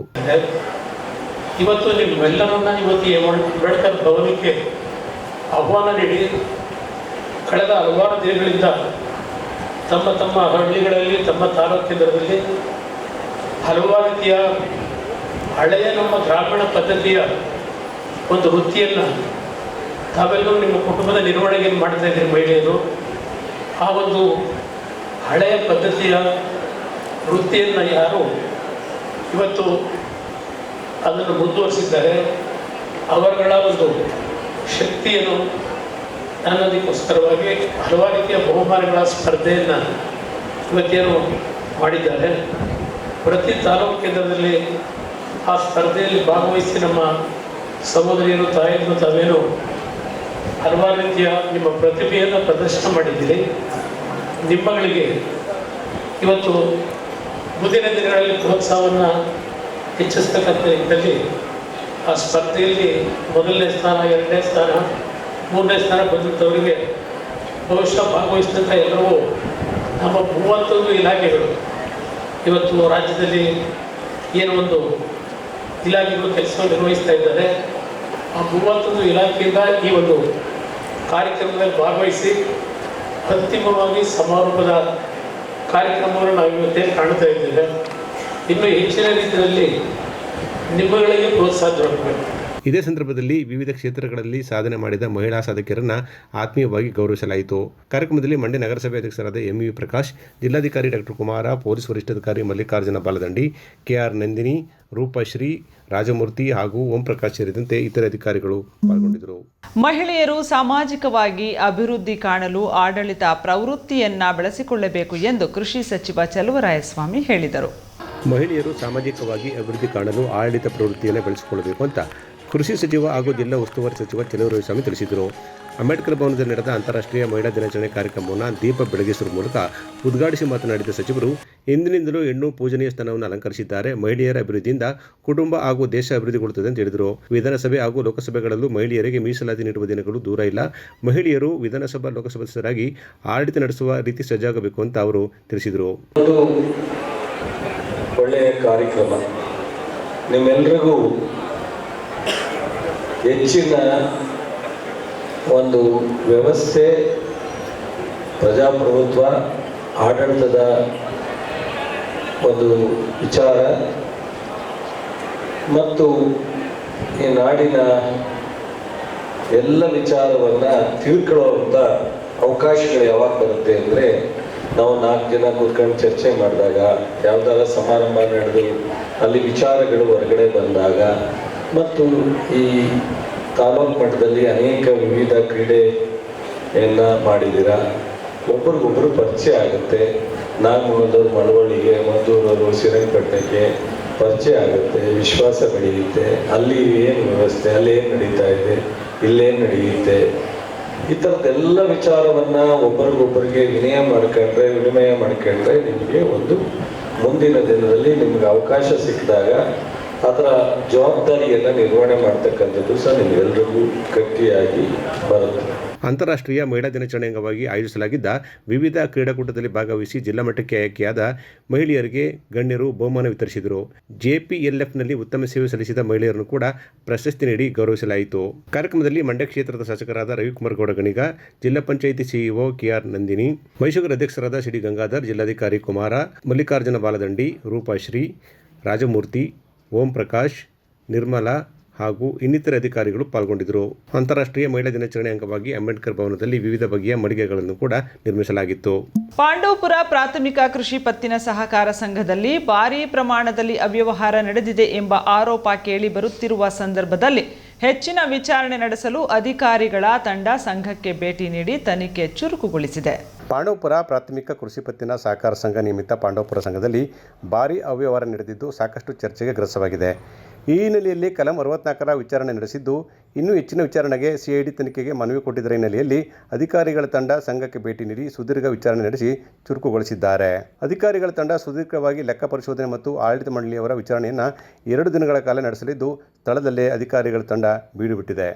ಇವತ್ತು ನಿಮ್ಮೆಲ್ಲರನ್ನ ಇವತ್ತು ಅಂಬೇಡ್ಕರ್ ಭವನಕ್ಕೆ ಆಹ್ವಾನ ನೀಡಿ ಕಳೆದ ಹಲವಾರು ದಿನಗಳಿಂದ ತಮ್ಮ ತಮ್ಮ ಹಳ್ಳಿಗಳಲ್ಲಿ, ತಮ್ಮ ತಾಲೂಕು ಹಲವಾರು ರೀತಿಯ ಹಳೆಯ ನಮ್ಮ ಗ್ರಾಮೀಣ ಪದ್ಧತಿಯ ಒಂದು ವೃತ್ತಿಯನ್ನು ತಾವೆಲ್ಲರೂ ನಿಮ್ಮ ಕುಟುಂಬದ ನಿರ್ವಹಣೆಗೆ ಮಾಡ್ತಾ ಇದ್ದೀರಿ ಮಹಿಳೆಯರು? ಆ ಒಂದು ಹಳೆಯ ಪದ್ಧತಿಯ ವೃತ್ತಿಯನ್ನು ಯಾರು ಇವತ್ತು ಅದನ್ನು ಮುಂದುವರಿಸಿದ್ದಾರೆ, ಅವರುಗಳ ಒಂದು ಶಕ್ತಿಯನ್ನು ಅನ್ನೋದಕ್ಕೋಸ್ಕರವಾಗಿ ಹಲವಾರು ರೀತಿಯ ಬಹುಮಾನಗಳ ಸ್ಪರ್ಧೆಯನ್ನು ಇವತ್ತೇನು ಮಾಡಿದ್ದಾರೆ. ಪ್ರತಿ ತಾಲೂಕು ಕೇಂದ್ರದಲ್ಲಿ ಆ ಸ್ಪರ್ಧೆಯಲ್ಲಿ ಭಾಗವಹಿಸಿ ನಮ್ಮ ಸಹೋದರಿಯರು, ತಾಯಿಯರು ತಾವೇನು ಹಲವಾರು ರೀತಿಯ ನಿಮ್ಮ ಪ್ರತಿಭೆಯನ್ನು ಪ್ರದರ್ಶನ ಮಾಡಿದ್ದೀರಿ. ನಿಮ್ಮಗಳಿಗೆ ಇವತ್ತು ಮುಂದಿನ ದಿನಗಳಲ್ಲಿ ಪ್ರೋತ್ಸಾಹವನ್ನು ಹೆಚ್ಚಿಸ್ತಕ್ಕಂಥ ಇದ್ದಲ್ಲಿ ಆ ಸ್ಪರ್ಧೆಯಲ್ಲಿ ಮೊದಲನೇ ಸ್ಥಾನ, ಎರಡನೇ ಸ್ಥಾನ, ಮೂರನೇ ಸ್ಥಾನ ಬಂದಿದ್ದವರಿಗೆ ಬಹುಶಃ ಭಾಗವಹಿಸಿದಂಥ ಎಲ್ಲರೂ ನಮ್ಮ ಮೂವತ್ತೊಂದು ಇಲಾಖೆಗಳು ಇವತ್ತು ರಾಜ್ಯದಲ್ಲಿ ಏನು ಒಂದು ಇಲಾಖೆಗಳು ಕೆಲಸವನ್ನು ನಿರ್ವಹಿಸ್ತಾ ಇದ್ದಾರೆ. ಆ ಮೂವತ್ತೊಂದು ಇಲಾಖೆಯಿಂದ ಈ ಒಂದು ಕಾರ್ಯಕ್ರಮದಲ್ಲಿ ಭಾಗವಹಿಸಿ ಅಂತಿಮವಾಗಿ ಸಮಾರೋಪದ ಕಾರ್ಯಕ್ರಮವನ್ನು ನಾವು ಇವತ್ತೇ ಕಾಣ್ತಾ ಇದ್ದೇವೆ. ಇನ್ನು ಹೆಚ್ಚಿನ ರೀತಿಯಲ್ಲಿ ನಿಮ್ಮಗಳಿಗೆ ಪ್ರೋತ್ಸಾಹ ದೊರಕಬೇಕು. ಇದೇ ಸಂದರ್ಭದಲ್ಲಿ ವಿವಿಧ ಕ್ಷೇತ್ರಗಳಲ್ಲಿ ಸಾಧನೆ ಮಾಡಿದ ಮಹಿಳಾ ಸಾಧಕಿಯರನ್ನು ಆತ್ಮೀಯವಾಗಿ ಗೌರವಿಸಲಾಯಿತು. ಕಾರ್ಯಕ್ರಮದಲ್ಲಿ ಮಂಡ್ಯ ನಗರಸಭೆ ಅಧ್ಯಕ್ಷರಾದ ಎಂ ವಿ ಪ್ರಕಾಶ್ ಜಿಲ್ಲಾಧಿಕಾರಿ ಡಾಕ್ಟರ್ ಕುಮಾರ ಪೊಲೀಸ್ ವರಿಷ್ಠಾಧಿಕಾರಿ ಮಲ್ಲಿಕಾರ್ಜುನ ಬಾಲದಂಡಿ ಕೆಆರ್ ನಂದಿನಿ ರೂಪಶ್ರೀ ರಾಜಮೂರ್ತಿ ಹಾಗೂ ಓಂ ಪ್ರಕಾಶ್ ಸೇರಿದಂತೆ ಇತರ ಅಧಿಕಾರಿಗಳು ಪಾಲ್ಗೊಂಡಿದ್ದರು. ಮಹಿಳೆಯರು ಸಾಮಾಜಿಕವಾಗಿ ಅಭಿವೃದ್ಧಿ ಕಾಣಲು ಆಡಳಿತ ಪ್ರವೃತ್ತಿಯನ್ನ ಬೆಳೆಸಿಕೊಳ್ಳಬೇಕು ಎಂದು ಕೃಷಿ ಸಚಿವ ಚಲುವರಾಯಸ್ವಾಮಿ ಹೇಳಿದರು. ಮಹಿಳೆಯರು ಸಾಮಾಜಿಕವಾಗಿ ಅಭಿವೃದ್ಧಿ ಕಾಣಲು ಆಡಳಿತ ಪ್ರವೃತ್ತಿಯನ್ನು ಬೆಳೆಸಿಕೊಳ್ಳಬೇಕು ಅಂತ ಕೃಷಿ ಸಚಿವ ಹಾಗೂ ಜಿಲ್ಲಾ ಉಸ್ತುವಾರಿ ಸಚಿವ ಸ್ವಾಮಿ ತಿಳಿಸಿದರು. ಅಂಬೇಡ್ಕರ್ ಭವನದಲ್ಲಿ ನಡೆದ ಅಂತಾರಾಷ್ಟ್ರೀಯ ಮಹಿಳಾ ದಿನಾಚರಣೆ ಕಾರ್ಯಕ್ರಮವನ್ನು ದೀಪ ಬೆಳಗಿಸುವ ಮೂಲಕ ಉದ್ಘಾಟಿಸಿ ಮಾತನಾಡಿದ ಸಚಿವರು, ಇಂದಿನಿಂದಲೂ ಹೆಣ್ಣು ಪೂಜನೀಯ ಸ್ಥಾನವನ್ನು ಅಲಂಕರಿಸಿದ್ದಾರೆ. ಮಹಿಳೆಯರ ಅಭಿವೃದ್ಧಿಯಿಂದ ಕುಟುಂಬ ಹಾಗೂ ದೇಶ ಅಭಿವೃದ್ಧಿಗೊಳ್ಳುತ್ತದೆ ಅಂತ ಹೇಳಿದರು. ವಿಧಾನಸಭೆ ಹಾಗೂ ಲೋಕಸಭೆಗಳಲ್ಲೂ ಮಹಿಳೆಯರಿಗೆ ಮೀಸಲಾತಿ ನೀಡುವ ದಿನಗಳು ದೂರ ಇಲ್ಲ. ಮಹಿಳೆಯರು ವಿಧಾನಸಭಾ ಲೋಕಸಭಾ ಸದಸ್ಯರಾಗಿ ಆಡಳಿತ ನಡೆಸುವ ರೀತಿ ಸಜ್ಜಾಗಬೇಕು ಅಂತ ಅವರು ತಿಳಿಸಿದರು. ಒಳ್ಳೆಯ ಕಾರ್ಯಕ್ರಮ. ನಿಮ್ಮೆಲ್ಲರಿಗೂ ಹೆಚ್ಚಿನ ಒಂದು ವ್ಯವಸ್ಥೆ ಪ್ರಜಾಪ್ರಭುತ್ವ, ಆಡಳಿತದ ಒಂದು ವಿಚಾರ ಮತ್ತು ಈ ನಾಡಿನ ಎಲ್ಲ ವಿಚಾರವನ್ನು ತಿಳ್ಕೊಳ್ಳುವಂಥ ಅವಕಾಶಗಳು ಯಾವಾಗ ಬರುತ್ತೆ ಅಂದರೆ ನಾವು ನಾಲ್ಕು ಜನ ಕೂತ್ಕೊಂಡು ಚರ್ಚೆ ಮಾಡಿದಾಗ, ಯಾವ್ದಾರ ಸಮಾರಂಭ ನಡೆದು ಅಲ್ಲಿ ವಿಚಾರಗಳು ಹೊರಗಡೆ ಬಂದಾಗ ಮತ್ತು ಈ ತಾಲೂಕು ಮಟ್ಟದಲ್ಲಿ ಅನೇಕ ವಿವಿಧ ಕ್ರೀಡೆಯನ್ನ ಮಾಡಿದ್ದೀರ? ಒಬ್ರಿಗೊಬ್ರು ಪರಿಚಯ ಆಗುತ್ತೆ. ನಾಗಮಂಗಲದವ್ರು ಮಳವಳ್ಳಿಗೆ, ಮದ್ದೂರವರು ಶ್ರೀರಂಗಪಟ್ಟಣಕ್ಕೆ ಪರಿಚಯ ಆಗುತ್ತೆ. ವಿಶ್ವಾಸ ಬೆಳೆಯುತ್ತೆ. ಅಲ್ಲಿ ಏನು ವ್ಯವಸ್ಥೆ, ಅಲ್ಲಿ ಏನು ನಡೀತಾ ಇದೆ ಇಲ್ಲೇನು ನಡೆಯುತ್ತೆ? ಈ ಥರದ್ದೆಲ್ಲ ವಿಚಾರವನ್ನು ಒಬ್ಬರಿಗೊಬ್ಬರಿಗೆ ವಿನಯ ಮಾಡ್ಕೊಂಡ್ರೆ, ವಿನಿಮಯ ಮಾಡ್ಕೊಂಡ್ರೆ ನಿಮಗೆ ಒಂದು ಮುಂದಿನ ದಿನದಲ್ಲಿ ನಿಮ್ಗೆ ಅವಕಾಶ ಸಿಕ್ಕಿದಾಗ ಅದರ ಜವಾಬ್ದಾರಿಯನ್ನು ನಿರ್ವಹಣೆ ಮಾಡ್ತಕ್ಕಂಥದ್ದು ಸಹ ನಿಮ್ಗೆಲ್ರಿಗೂ ಗಟ್ಟಿಯಾಗಿ ಬರುತ್ತೆ. ಅಂತಾರಾಷ್ಟ್ರೀಯ ಮಹಿಳಾ ದಿನಾಚರಣೆ ಅಂಗವಾಗಿ ಆಯೋಜಿಸಲಾಗಿದ್ದ ವಿವಿಧ ಕ್ರೀಡಾಕೂಟದಲ್ಲಿ ಭಾಗವಹಿಸಿ ಜಿಲ್ಲಾ ಮಟ್ಟಕ್ಕೆ ಆಯ್ಕೆಯಾದ ಮಹಿಳೆಯರಿಗೆ ಗಣ್ಯರು ಬಹುಮಾನ ವಿತರಿಸಿದರು. ಜೆಪಿಎಲ್ಎಫ್ನಲ್ಲಿ ಉತ್ತಮ ಸೇವೆ ಸಲ್ಲಿಸಿದ ಮಹಿಳೆಯರನ್ನು ಕೂಡ ಪ್ರಶಸ್ತಿ ನೀಡಿ ಗೌರವಿಸಲಾಯಿತು. ಕಾರ್ಯಕ್ರಮದಲ್ಲಿ ಮಂಡ್ಯ ಕ್ಷೇತ್ರದ ಶಾಸಕರಾದ ರವಿಕುಮಾರ್ ಗೌಡ ಗಣಿಗ, ಜಿಲ್ಲಾ ಪಂಚಾಯಿತಿ ಸಿಇಒ ಕೆಆರ್ ನಂದಿನಿ, ಮೈಸೂರು ಅಧ್ಯಕ್ಷರಾದ ಸಿಡಿ ಗಂಗಾಧರ್, ಜಿಲ್ಲಾಧಿಕಾರಿ ಕುಮಾರ, ಮಲ್ಲಿಕಾರ್ಜುನ ಬಾಲದಂಡಿ, ರೂಪಾಶ್ರೀ, ರಾಜಮೂರ್ತಿ ಓಂ ಪ್ರಕಾಶ್, ನಿರ್ಮಲಾ ಹಾಗೂ ಇನ್ನಿತರ ಅಧಿಕಾರಿಗಳು ಪಾಲ್ಗೊಂಡಿದ್ದರು. ಅಂತಾರಾಷ್ಟ್ರೀಯ ಮಹಿಳಾ ದಿನಾಚರಣೆ ಅಂಗವಾಗಿ ಅಂಬೇಡ್ಕರ್ ಭವನದಲ್ಲಿ ವಿವಿಧ ಬಗೆಯ ಮಡಿಗೆಗಳನ್ನು ಕೂಡ ನಿರ್ಮಿಸಲಾಗಿತ್ತು. ಪಾಂಡವಪುರ ಪ್ರಾಥಮಿಕ ಕೃಷಿ ಪತ್ತಿನ ಸಹಕಾರ ಸಂಘದಲ್ಲಿ ಭಾರೀ ಪ್ರಮಾಣದಲ್ಲಿ ಅವ್ಯವಹಾರ ನಡೆದಿದೆ ಎಂಬ ಆರೋಪ ಕೇಳಿ ಬರುತ್ತಿರುವ ಸಂದರ್ಭದಲ್ಲಿ ಹೆಚ್ಚಿನ ವಿಚಾರಣೆ ನಡೆಸಲು ಅಧಿಕಾರಿಗಳ ತಂಡ ಸಂಘಕ್ಕೆ ಭೇಟಿ ನೀಡಿ ತನಿಖೆ ಚುರುಕುಗೊಳಿಸಿದೆ. ಪಾಂಡವಪುರ ಪ್ರಾಥಮಿಕ ಕೃಷಿ ಪತ್ತಿನ ಸಹಕಾರ ಸಂಘ ನಿಮಿತ್ತ ಪಾಂಡವಪುರ ಸಂಘದಲ್ಲಿ ಭಾರೀ ಅವ್ಯವಹಾರ ನಡೆದಿದ್ದು ಸಾಕಷ್ಟು ಚರ್ಚೆಗೆ ಗ್ರಸ್ತವಾಗಿದೆ. ಈ ಹಿನ್ನೆಲೆಯಲ್ಲಿ ಕಲಂ ಅರವತ್ನಾಲ್ಕರ ವಿಚಾರಣೆ ನಡೆಸಿದ್ದು, ಇನ್ನೂ ಹೆಚ್ಚಿನ ವಿಚಾರಣೆಗೆ ಸಿಐಡಿ ತನಿಖೆಗೆ ಮನವಿ ಕೊಟ್ಟಿದ್ದರ ಹಿನ್ನೆಲೆಯಲ್ಲಿ ಅಧಿಕಾರಿಗಳ ತಂಡ ಸಂಘಕ್ಕೆ ಭೇಟಿ ನೀಡಿ ಸುದೀರ್ಘ ವಿಚಾರಣೆ ನಡೆಸಿ ಚುರುಕುಗೊಳಿಸಿದ್ದಾರೆ. ಅಧಿಕಾರಿಗಳ ತಂಡ ಸುದೀರ್ಘವಾಗಿ ಲೆಕ್ಕ ಪರಿಶೋಧನೆ ಮತ್ತು ಆಡಳಿತ ಮಂಡಳಿಯವರ ವಿಚಾರಣೆಯನ್ನು ಎರಡು ದಿನಗಳ ಕಾಲ ನಡೆಸಲಿದ್ದು, ಸ್ಥಳದಲ್ಲೇ ಅಧಿಕಾರಿಗಳ ತಂಡ ಬೀಡುಬಿಟ್ಟಿದೆ.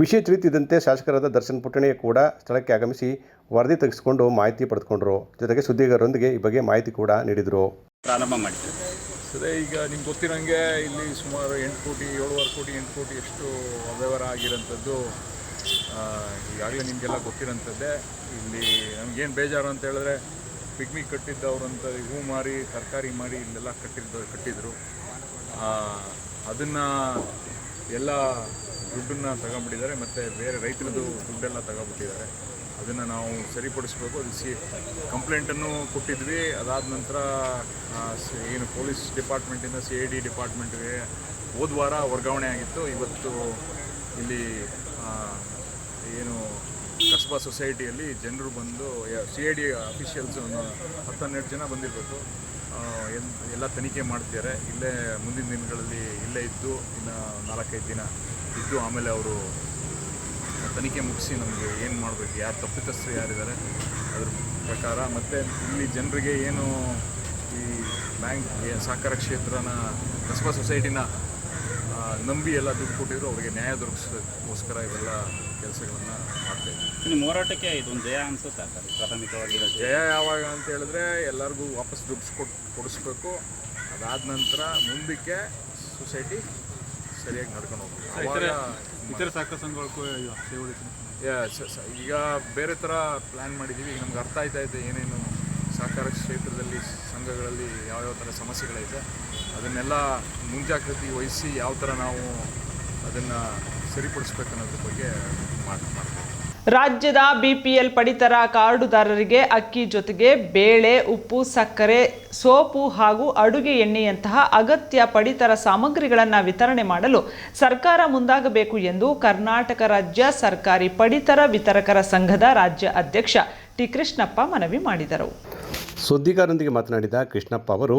ವಿಷಯ ತಿಳಿಯುತ್ತಿದ್ದಂತೆ ಶಾಸಕರಾದ ದರ್ಶನ್ ಪುಟ್ಟಣೆ ಕೂಡ ಸ್ಥಳಕ್ಕೆ ಆಗಮಿಸಿ ವರದಿ ತೆಗೆಸಿಕೊಂಡು ಮಾಹಿತಿ ಪಡೆದುಕೊಂಡರು. ಜೊತೆಗೆ ಸುದ್ದಿಗಾರರೊಂದಿಗೆ ಈ ಬಗ್ಗೆ ಮಾಹಿತಿ ಕೂಡ ನೀಡಿದರು. ಪ್ರಾರಂಭ ಮಾಡಿದ್ದೇವೆ ಸರಿ ಈಗ ನಿಮ್ಗೆ ಗೊತ್ತಿರೋಂಗೆ ಇಲ್ಲಿ ಸುಮಾರು ಎಂಟು ಕೋಟಿ, ಏಳುವರೆ ಕೋಟಿ, ಎಂಟು ಕೋಟಿ ಎಷ್ಟು ಅವ್ಯವಹಾರ ಆಗಿರೋಂಥದ್ದು ಈಗಾಗಲೇ ನಿಮಗೆಲ್ಲ ಗೊತ್ತಿರೋಂಥದ್ದೇ. ಇಲ್ಲಿ ನಮಗೇನು ಬೇಜಾರು ಅಂತ ಹೇಳಿದ್ರೆ ಪಿಕ್ನಿಕ್ ಕಟ್ಟಿದ್ದವ್ರು ಅಂತ ಹೂ ಮಾರಿ, ತರಕಾರಿ ಮಾರಿ ಇಲ್ಲೆಲ್ಲ ಕಟ್ಟಿದ್ದ, ಕಟ್ಟಿದ್ರು. ಅದನ್ನು ಎಲ್ಲ ದುಡ್ಡನ್ನು ತಗೊಂಬಿಟ್ಟಿದ್ದಾರೆ ಮತ್ತು ಬೇರೆ ರೈತರದ್ದು ದುಡ್ಡೆಲ್ಲ ತಗೊಂಬಿಟ್ಟಿದ್ದಾರೆ ಅದನ್ನು ನಾವು ಸರಿಪಡಿಸ್ಬೇಕು. ಅದು ಸಿ ಕಂಪ್ಲೇಂಟನ್ನು ಕೊಟ್ಟಿದ್ವಿ. ಅದಾದ ನಂತರ ಏನು ಪೊಲೀಸ್ ಡಿಪಾರ್ಟ್ಮೆಂಟಿಂದ ಸಿ ಐ ಡಿ ಡಿಪಾರ್ಟ್ಮೆಂಟ್ಗೆ ಹೋದ ವಾರ ವರ್ಗಾವಣೆ ಆಗಿತ್ತು. ಇವತ್ತು ಇಲ್ಲಿ ಏನು ಕಸ್ಬಾ ಸೊಸೈಟಿಯಲ್ಲಿ ಜನರು ಬಂದು ಸಿ ಐ ಡಿ ಅಫಿಷಿಯಲ್ಸ್ ಒಂದು ಹತ್ತನ್ನೆರಡು ಜನ ಬಂದಿರಬೇಕು. ಎಲ್ಲ ತನಿಖೆ ಮಾಡ್ತಿದ್ದಾರೆ. ಇಲ್ಲೇ ಮುಂದಿನ ದಿನಗಳಲ್ಲಿ ಇಲ್ಲೇ ಇದ್ದು, ಇನ್ನು ನಾಲ್ಕೈದು ದಿನ ಇದ್ದು, ಆಮೇಲೆ ಅವರು ತನಿಖೆ ಮುಗಿಸಿ ನಮಗೆ ಏನು ಮಾಡಬೇಕು ಯಾರು ತಪ್ಪಿತಸ್ಥರು ಯಾರಿದ್ದಾರೆ ಅದ್ರ ಪ್ರಕಾರ. ಮತ್ತು ಇಲ್ಲಿ ಜನರಿಗೆ ಏನು ಈ ಬ್ಯಾಂಕ್ ಸಹಕಾರ ಕ್ಷೇತ್ರನ ಕಸ್ಬಾ ಸೊಸೈಟಿನ ನಂಬಿ ಎಲ್ಲ ದುಡ್ಡು ಕೊಟ್ಟಿದ್ರು ಅವರಿಗೆ ನ್ಯಾಯ ದೊರಕಿಸೋಸ್ಕರ ಇವೆಲ್ಲ ಕೆಲಸಗಳನ್ನು ಮಾಡ್ತಾಯಿದ್ವಿ ನಿಮ್ಮ ಹೋರಾಟಕ್ಕೆ ಇದೊಂದು ಜಯ ಅನಿಸುತ್ತೆ? ಪ್ರಾಥಮಿಕವಾಗಿ ಜಯ ಯಾವಾಗ ಅಂತ ಹೇಳಿದ್ರೆ ಎಲ್ಲರಿಗೂ ವಾಪಸ್ ದುಡ್ಡು ಕೊಟ್ಟು ಕೊಡಿಸ್ಬೇಕು. ಅದಾದ ನಂತರ ಮುಂದಕ್ಕೆ ಸೊಸೈಟಿ ಸರಿಯಾಗಿ ನಡ್ಕೊಂಡು ಹೋಗ್ಬೇಕು. ಅವಾಗ ಇತರ ಈಗ ಬೇರೆ ಥರ ಪ್ಲ್ಯಾನ್ ಮಾಡಿದ್ದೀವಿ ಈಗ ನಮ್ಗೆ ಅರ್ಥ ಆಯ್ತಾ ಇದೆ ಏನೇನು ಸಹಕಾರ ಕ್ಷೇತ್ರದಲ್ಲಿ, ಸಂಘಗಳಲ್ಲಿ ಯಾವ್ಯಾವ ಥರ ಸಮಸ್ಯೆಗಳೈತೆ. ಅದನ್ನೆಲ್ಲ ಮುಂಜಾಗ್ರತೆ ವಹಿಸಿ ಯಾವ ಥರ ನಾವು ಅದನ್ನು ಸರಿಪಡಿಸ್ಬೇಕನ್ನೋದ್ರ ಬಗ್ಗೆ ಮಾತು ಮಾಡ್ತೀವಿ ರಾಜ್ಯದ ಬಿಪಿಎಲ್ ಪಡಿತರ ಕಾರ್ಡುದಾರರಿಗೆ ಅಕ್ಕಿ ಜೊತೆಗೆ ಬೇಳೆ, ಉಪ್ಪು, ಸಕ್ಕರೆ, ಸೋಪು ಹಾಗೂ ಅಡುಗೆ ಎಣ್ಣೆಯಂತಹ ಅಗತ್ಯ ಪಡಿತರ ಸಾಮಗ್ರಿಗಳನ್ನು ವಿತರಣೆ ಮಾಡಲು ಸರ್ಕಾರ ಮುಂದಾಗಬೇಕು ಎಂದು ಕರ್ನಾಟಕ ರಾಜ್ಯ ಸರ್ಕಾರಿ ಪಡಿತರ ವಿತರಕರ ಸಂಘದ ರಾಜ್ಯ ಅಧ್ಯಕ್ಷ ಟಿ ಕೃಷ್ಣಪ್ಪ ಮನವಿ ಮಾಡಿದರು. ಸುದ್ದಿಗಾರರೊಂದಿಗೆ ಮಾತನಾಡಿದ ಕೃಷ್ಣಪ್ಪ ಅವರು,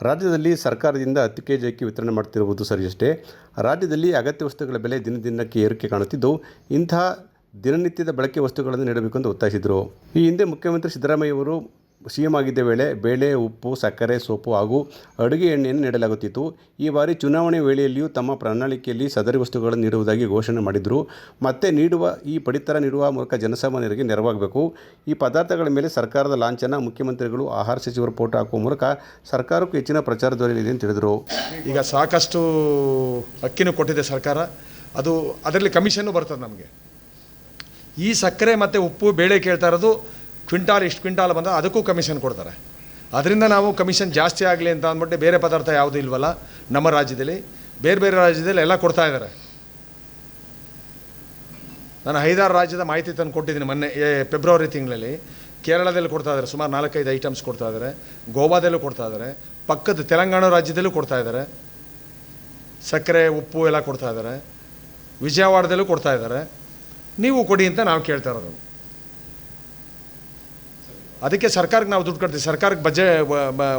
ರಾಜ್ಯದಲ್ಲಿ ಸರ್ಕಾರದಿಂದ ಹತ್ತು ಕೆ ಜಿ ಅಕ್ಕಿ ವಿತರಣೆ ಮಾಡ್ತಿರುವುದು ಸರಿಯಷ್ಟೇ. ರಾಜ್ಯದಲ್ಲಿ ಅಗತ್ಯ ವಸ್ತುಗಳ ಬೆಲೆ ದಿನದಿನಕ್ಕೆ ಏರಿಕೆ ಕಾಣುತ್ತಿದ್ದು, ಇಂತಹ ದಿನನಿತ್ಯದ ಬಳಕೆ ವಸ್ತುಗಳನ್ನು ನೀಡಬೇಕು ಎಂದು ಒತ್ತಾಯಿಸಿದರು. ಈ ಹಿಂದೆ ಮುಖ್ಯಮಂತ್ರಿ ಸಿದ್ದರಾಮಯ್ಯವರು ಸಿ ಎಂ ಆಗಿದ್ದ ವೇಳೆ ಬೇಳೆ, ಉಪ್ಪು, ಸಕ್ಕರೆ, ಸೋಪು ಹಾಗೂ ಅಡುಗೆ ಎಣ್ಣೆಯನ್ನು ನೀಡಲಾಗುತ್ತಿತ್ತು. ಈ ಬಾರಿ ಚುನಾವಣೆ ವೇಳೆಯಲ್ಲಿಯೂ ತಮ್ಮ ಪ್ರಣಾಳಿಕೆಯಲ್ಲಿ ಸದರಿ ವಸ್ತುಗಳನ್ನು ನೀಡುವುದಾಗಿ ಘೋಷಣೆ ಮಾಡಿದರು. ಮತ್ತೆ ನೀಡುವ ಈ ಪಡಿತರ ನೀಡುವ ಮೂಲಕ ಜನಸಾಮಾನ್ಯರಿಗೆ ನೆರವಾಗಬೇಕು. ಈ ಪದಾರ್ಥಗಳ ಮೇಲೆ ಸರ್ಕಾರದ ಲಾಂಛನ, ಮುಖ್ಯಮಂತ್ರಿಗಳು, ಆಹಾರ ಸಚಿವರು ಫೋಟೋ ಹಾಕುವ ಮೂಲಕ ಸರ್ಕಾರಕ್ಕೂ ಹೆಚ್ಚಿನ ಪ್ರಚಾರ ದೊರೆಯಲಿದೆ ಅಂತ ಹೇಳಿದರು. ಈಗ ಸಾಕಷ್ಟು ಅಕ್ಕಿನೂ ಕೊಟ್ಟಿದೆ ಸರ್ಕಾರ. ಅದು ಅದರಲ್ಲಿ ಕಮಿಷನ್ನು ಬರ್ತದೆ ನಮಗೆ. ಈ ಸಕ್ಕರೆ ಮತ್ತು ಉಪ್ಪು ಬೇಳೆ ಕೇಳ್ತಾ ಇರೋದು ಕ್ವಿಂಟಾಲ್, ಇಷ್ಟು ಕ್ವಿಂಟಾಲ್ ಬಂದ ಅದಕ್ಕೂ ಕಮಿಷನ್ ಕೊಡ್ತಾರೆ. ಅದರಿಂದ ನಾವು ಕಮಿಷನ್ ಜಾಸ್ತಿ ಆಗಲಿ ಅಂತ ಅಂದ್ಬಿಟ್ಟು ಬೇರೆ ಪದಾರ್ಥ ಯಾವುದೂ ಇಲ್ವಲ್ಲ, ನಮ್ಮ ರಾಜ್ಯದಲ್ಲಿ, ಬೇರೆ ಬೇರೆ ರಾಜ್ಯದಲ್ಲಿ ಎಲ್ಲ ಕೊಡ್ತಾ ಇದ್ದಾರೆ. ನಾನು ಐದಾರು ರಾಜ್ಯದ ಮಾಹಿತಿ ತಂದು ಕೊಟ್ಟಿದ್ದೀನಿ ಮೊನ್ನೆ ಫೆಬ್ರವರಿ ತಿಂಗಳಲ್ಲಿ. ಕೇರಳದಲ್ಲಿ ಕೊಡ್ತಾ ಇದ್ದಾರೆ, ಸುಮಾರು ನಾಲ್ಕೈದು ಐಟಮ್ಸ್ ಕೊಡ್ತಾ ಇದ್ದಾರೆ. ಗೋವಾದಲ್ಲೂ ಕೊಡ್ತಾ ಇದ್ದಾರೆ. ಪಕ್ಕದ ತೆಲಂಗಾಣ ರಾಜ್ಯದಲ್ಲೂ ಕೊಡ್ತಾ ಇದ್ದಾರೆ. ಸಕ್ಕರೆ, ಉಪ್ಪು ಎಲ್ಲ ಕೊಡ್ತಾ ಇದ್ದಾರೆ. ವಿಜಯವಾಡದಲ್ಲೂ ಕೊಡ್ತಾ ಇದ್ದಾರೆ. ನೀವು ಕೊಡಿ ಅಂತ ನಾವು ಕೇಳ್ತಾ ಇರೋದು. ಅದಕ್ಕೆ ಸರ್ಕಾರಕ್ಕೆ ನಾವು ದುಡ್ಡು ಕೊಡ್ತೀವಿ ಸರ್ಕಾರಕ್ಕೆ ಬಜೆ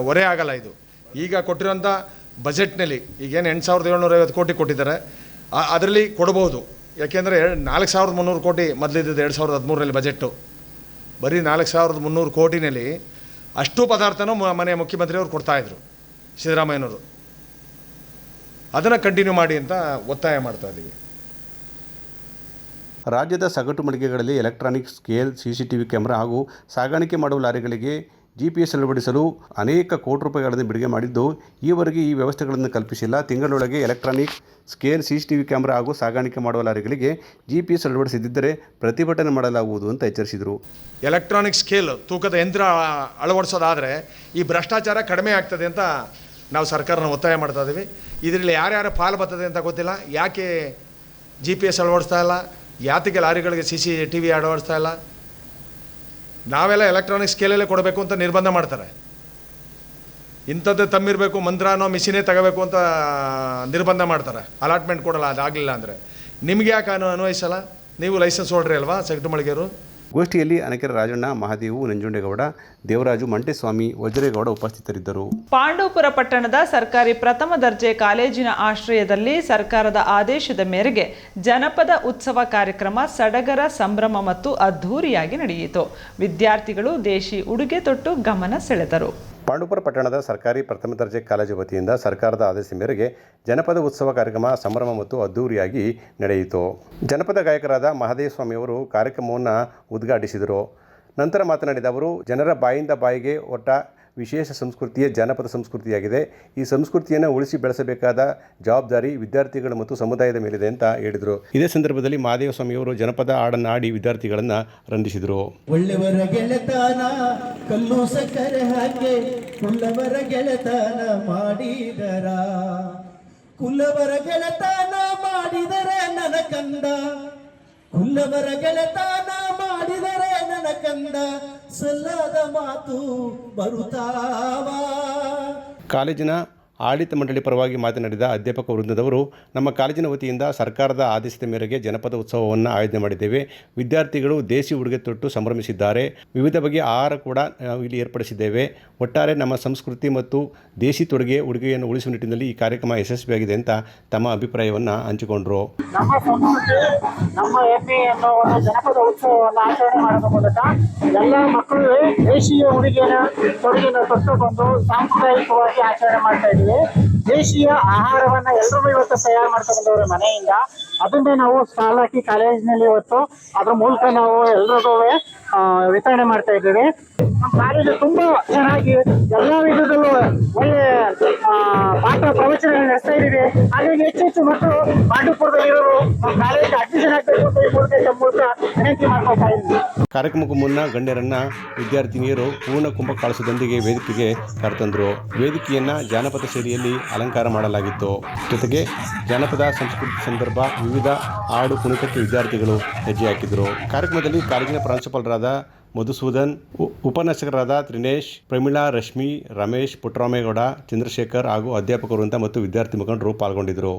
ಹೊರೆ ಆಗಲ್ಲ ಇದು. ಈಗ ಕೊಟ್ಟಿರೋಂಥ ಬಜೆಟ್ನಲ್ಲಿ ಈಗೇನು ಎಂಟು ಸಾವಿರದ ಏಳ್ನೂರ ಐವತ್ತು ಕೋಟಿ ಕೊಟ್ಟಿದ್ದಾರೆ. ಅದರಲ್ಲಿ ಕೊಡಬಹುದು ಯಾಕೆಂದರೆ ನಾಲ್ಕು ಸಾವಿರದ ಮುನ್ನೂರು ಕೋಟಿ ಮೊದಲಿದ್ದು ಎರಡು ಸಾವಿರದ ಹದಿಮೂರರಲ್ಲಿ ಬಜೆಟ್ಟು ಬರೀ ನಾಲ್ಕು ಸಾವಿರದ ಮುನ್ನೂರು ಕೋಟಿನಲ್ಲಿ ಅಷ್ಟು ಪದಾರ್ಥನೂ ಮನೆ ಮುಖ್ಯಮಂತ್ರಿಯವರು ಕೊಡ್ತಾಯಿದ್ರು ಸಿದ್ದರಾಮಯ್ಯನವರು. ಅದನ್ನು ಕಂಟಿನ್ಯೂ ಮಾಡಿ ಅಂತ ಒತ್ತಾಯ ಮಾಡ್ತಾ ಇದ್ದೀವಿ ರಾಜ್ಯದ ಸಗಟು ಮಳಿಗೆಗಳಲ್ಲಿ ಎಲೆಕ್ಟ್ರಾನಿಕ್ ಸ್ಕೇಲ್ ಸಿಸಿಟಿವಿ ಕ್ಯಾಮೆರಾ ಹಾಗೂ ಸಾಗಾಣಿಕೆ ಮಾಡುವ ಲಾರಿಗಳಿಗೆ ಜಿ ಪಿ ಎಸ್ ಅಳವಡಿಸಲು ಅನೇಕ ಕೋಟಿ ರೂಪಾಯಿಗಳನ್ನು ಬಿಡುಗಡೆ ಮಾಡಿದ್ದು, ಈವರೆಗೆ ಈ ವ್ಯವಸ್ಥೆಗಳನ್ನು ಕಲ್ಪಿಸಿಲ್ಲ. ತಿಂಗಳೊಳಗೆ ಎಲೆಕ್ಟ್ರಾನಿಕ್ ಸ್ಕೇಲ್ ಸಿಸಿಟಿವಿ ಕ್ಯಾಮೆರಾ ಹಾಗೂ ಸಾಗಾಣಿಕೆ ಮಾಡುವ ಲಾರಿಗಳಿಗೆ ಜಿ ಪಿ ಎಸ್ ಅಳವಡಿಸದಿದ್ದರೆ ಪ್ರತಿಭಟನೆ ಮಾಡಲಾಗುವುದು ಅಂತ ಎಚ್ಚರಿಸಿದರು. ಎಲೆಕ್ಟ್ರಾನಿಕ್ ಸ್ಕೇಲ್ ತೂಕದ ಯಂತ್ರ ಅಳವಡಿಸೋದಾದರೆ ಈ ಭ್ರಷ್ಟಾಚಾರ ಕಡಿಮೆ ಆಗ್ತದೆ ಅಂತ ನಾವು ಸರ್ಕಾರನ ಒತ್ತಾಯ ಮಾಡ್ತಾ ಇದ್ದೀವಿ ಇದರಲ್ಲಿ ಯಾರ್ಯಾರು ಪಾಲು ಬರ್ತದೆ ಅಂತ ಗೊತ್ತಿಲ್ಲ. ಯಾಕೆ ಜಿ ಪಿ ಎಸ್ ಅಳವಡಿಸ್ತಾ ಇಲ್ಲ? ಯಾತಿಗೆ ಲಾರಿಗಳಿಗೆ ಸಿ ಸಿ ಟಿ ವಿ ಅಳವಡಿಸ್ತಾ ಇಲ್ಲ. ನಾವೆಲ್ಲ ಎಲೆಕ್ಟ್ರಾನಿಕ್ ಸ್ಕೇಲಲ್ಲೇ ಕೊಡಬೇಕು ಅಂತ ನಿರ್ಬಂಧ ಮಾಡ್ತಾರೆ. ಇಂಥದ್ದು ತಮ್ಮಿರಬೇಕು ಮಂತ್ರನೋ ಮಿಷಿನೇ ತಗೋಬೇಕು ಅಂತ ನಿರ್ಬಂಧ ಮಾಡ್ತಾರೆ. ಅಲಾಟ್ಮೆಂಟ್ ಕೊಡಲ್ಲ, ಅದಾಗಲಿಲ್ಲ ಅಂದರೆ. ನಿಮ್ಗೆ ಯಾಕೆ ಅನು ಅನ್ವಯಿಸಲ್ಲ? ನೀವು ಲೈಸೆನ್ಸ್ ಹೊಡ್ರಿ ಅಲ್ವಾ, ಸೆಕ್ಟರ್ ಮಳಿಗೆಯವರು? ಗೋಷ್ಠಿಯಲ್ಲಿ ಅನಕೆರೆ ರಾಜಣ್ಣ, ಮಹಾದೇವು, ನಂಜುಂಡೇಗೌಡ, ದೇವರಾಜು, ಮಂಟೇಸ್ವಾಮಿ, ವಜ್ರೇಗೌಡ ಉಪಸ್ಥಿತರಿದ್ದರು. ಪಾಂಡವಪುರ ಪಟ್ಟಣದ ಸರ್ಕಾರಿ ಪ್ರಥಮ ದರ್ಜೆ ಕಾಲೇಜಿನ ಆಶ್ರಯದಲ್ಲಿ ಸರ್ಕಾರದ ಆದೇಶದ ಮೇರೆಗೆ ಜನಪದ ಉತ್ಸವ ಕಾರ್ಯಕ್ರಮ ಸಡಗರ ಸಂಭ್ರಮ ಮತ್ತು ಅದ್ಧೂರಿಯಾಗಿ ನಡೆಯಿತು. ವಿದ್ಯಾರ್ಥಿಗಳು ದೇಶಿ ಉಡುಗೆ ತೊಟ್ಟು ಗಮನ ಸೆಳೆದರು. ಪಾಂಡುಪುರ ಪಟ್ಟಣದ ಸರ್ಕಾರಿ ಪ್ರಥಮ ದರ್ಜೆ ಕಾಲೇಜು ವತಿಯಿಂದ ಸರ್ಕಾರದ ಆದೇಶ ಮೇರೆಗೆ ಜನಪದ ಉತ್ಸವ ಕಾರ್ಯಕ್ರಮ, ಸಂಭ್ರಮ ಮತ್ತು ಅದ್ದೂರಿಯಾಗಿ ನಡೆಯಿತು. ಜನಪದ ಗಾಯಕರಾದ ಮಹದೇವ ಸ್ವಾಮಿಯವರು ಕಾರ್ಯಕ್ರಮವನ್ನು ಉದ್ಘಾಟಿಸಿದರು. ನಂತರ ಮಾತನಾಡಿದ ಅವರು, ಜನರ ಬಾಯಿಂದ ಬಾಯಿಗೆ ಒಟ್ಟ ವಿಶೇಷ ಸಂಸ್ಕೃತಿಯೇ ಜಾನಪದ ಸಂಸ್ಕೃತಿಯಾಗಿದೆ. ಈ ಸಂಸ್ಕೃತಿಯನ್ನು ಉಳಿಸಿ ಬೆಳೆಸಬೇಕಾದ ಜವಾಬ್ದಾರಿ ವಿದ್ಯಾರ್ಥಿಗಳು ಮತ್ತು ಸಮುದಾಯದ ಮೇಲಿದೆ ಅಂತ ಹೇಳಿದರು. ಇದೇ ಸಂದರ್ಭದಲ್ಲಿ ಮಹಾದೇವ ಸ್ವಾಮಿಯವರು ಜನಪದ ಹಾಡನ್ನು ಆಡಿ ವಿದ್ಯಾರ್ಥಿಗಳನ್ನು ರಂಜಿಸಿದರು ಒಳ್ಳೆಯವರ ಗೆಳೆತನ, ಕಲ್ಲು ಸಕ್ಕರೆ ಹಾಕಿ ಕುಲ್ಲವರ ಗೆಳೆತನ ಮಾಡಿದರ. ಕುಲ್ಲವರ ಗೆಳೆತನ ಮಾಡಿದರೆ ನನ್ನ ಕಂದ. ಕುಲ್ಲವರ ಗೆಳೆತನ ಮಾಡಿದರೆ ನನ್ನ ಕಂದ ಸಲ್ಲದ ಮಾತು ಬರುತ್ತಾವಾ. ಕಾಲೇಜಿನ ಆಡಳಿತ ಮಂಡಳಿ ಪರವಾಗಿ ಮಾತನಾಡಿದ ಅಧ್ಯಾಪಕ ವೃಂದದವರು, ನಮ್ಮ ಕಾಲೇಜಿನ ವತಿಯಿಂದ ಸರ್ಕಾರದ ಆದೇಶದ ಮೇರೆಗೆ ಜನಪದ ಉತ್ಸವವನ್ನು ಆಯೋಜನೆ ಮಾಡಿದ್ದೇವೆ. ವಿದ್ಯಾರ್ಥಿಗಳು ದೇಸಿ ಉಡುಗೆ ತೊಟ್ಟು ಸಂಭ್ರಮಿಸಿದ್ದಾರೆ. ವಿವಿಧ ಬಗೆಯ ಆಹಾರ ಕೂಡ ಇಲ್ಲಿ ಏರ್ಪಡಿಸಿದ್ದೇವೆ. ಒಟ್ಟಾರೆ ನಮ್ಮ ಸಂಸ್ಕೃತಿ ಮತ್ತು ದೇಸಿ ತೊಡುಗೆ ಉಡುಗೆಯನ್ನು ಉಳಿಸುವ ನಿಟ್ಟಿನಲ್ಲಿ ಈ ಕಾರ್ಯಕ್ರಮ ಯಶಸ್ವಿಯಾಗಿದೆ ಅಂತ ತಮ್ಮ ಅಭಿಪ್ರಾಯವನ್ನು ಹಂಚಿಕೊಂಡರು. ಎಲ್ಲ ಮಕ್ಕಳು ದೇಶೀಯ ಉಡುಗೆನ, ತೊಡುಗೆನ ತೊಟ್ಟುಕೊಂಡು ಸಾಂಪ್ರದಾಯಿಕವಾಗಿ ಆಚರಣೆ ಮಾಡ್ತಾ ಇದ್ದೀವಿ. ದೇಶೀಯ ಆಹಾರವನ್ನ ಎಲ್ಲರೂ ಇವತ್ತು ತಯಾರು ಮಾಡ್ಕೊಂಡವ್ರೆ ಮನೆಯಿಂದ. ಅದನ್ನೇ ನಾವು ಸ್ಟಾಲ್ ಹಾಕಿ ಕಾಲೇಜಿನಲ್ಲಿ ಇವತ್ತು ಅದ್ರ ಮೂಲಕ ನಾವು ಎಲ್ರಿಗೂ ವಿತರಣೆ ಮಾಡ್ತಾ ಇದ್ದೀವಿ. ನಮ್ಮ ತುಂಬಾ ಚೆನ್ನಾಗಿ ಎಲ್ಲಾ ವಿಧದಲ್ಲೂ ಒಳ್ಳೆ ಪಾಠ ಪ್ರವಚನ ನಡೆಸ್ತಾ ಇದ್ದೀವಿ. ಹಾಗಾಗಿ ಹೆಚ್ಚು ಹೆಚ್ಚು ಮಕ್ಕಳು ಪಾಂಡವಪುರದಲ್ಲಿರೋರು ನಮ್ಮ ಕಾಲೇಜಿಗೆ ಅಡ್ಮಿಷನ್ ಆಗಬೇಕು ಈ ಮೂಲಕ ಮೂಲಕ ವಿನಂತಿ ಮಾಡ್ಕೊಳ್ತಾ ಇದ್ದೀವಿ. ಕಾರ್ಯಕ್ರಮಕ್ಕೂ ಮುನ್ನ ಗಣ್ಯರನ್ನ ವಿದ್ಯಾರ್ಥಿನಿಯರು ಪೂರ್ಣ ಕುಂಭ ಕಳಸದೊಂದಿಗೆ ವೇದಿಕೆಗೆ ಕರೆತಂದರು. ವೇದಿಕೆಯನ್ನ ಜಾನಪದ ಶೈಲಿಯಲ್ಲಿ ಅಲಂಕಾರ ಮಾಡಲಾಗಿತ್ತು. ಜೊತೆಗೆ ಜಾನಪದ ಸಂಸ್ಕೃತಿ ಸಂದರ್ಭ ವಿವಿಧ ಹಾಡು ಕುಣಿತಕ್ಕೆ ವಿದ್ಯಾರ್ಥಿಗಳು ಹೆಜ್ಜೆ ಹಾಕಿದರು. ಕಾರ್ಯಕ್ರಮದಲ್ಲಿ ಕಾಲೇಜಿನ ಪ್ರಾಂಶುಪಾಲರಾದ ಮಧುಸೂದನ್ ಉಪನ್ಯಾಸಕರಾದ ತ್ರಿನೇಶ್, ಪ್ರಮೀಳಾ, ರಶ್ಮಿ, ರಮೇಶ್, ಪುಟ್ಟರಾಮೇಗೌಡ, ಚಂದ್ರಶೇಖರ್ ಹಾಗೂ ಅಧ್ಯಾಪಕರು ಅಂತ ಮತ್ತು ವಿದ್ಯಾರ್ಥಿ ಮುಖಂಡರು ಪಾಲ್ಗೊಂಡಿದ್ದರು.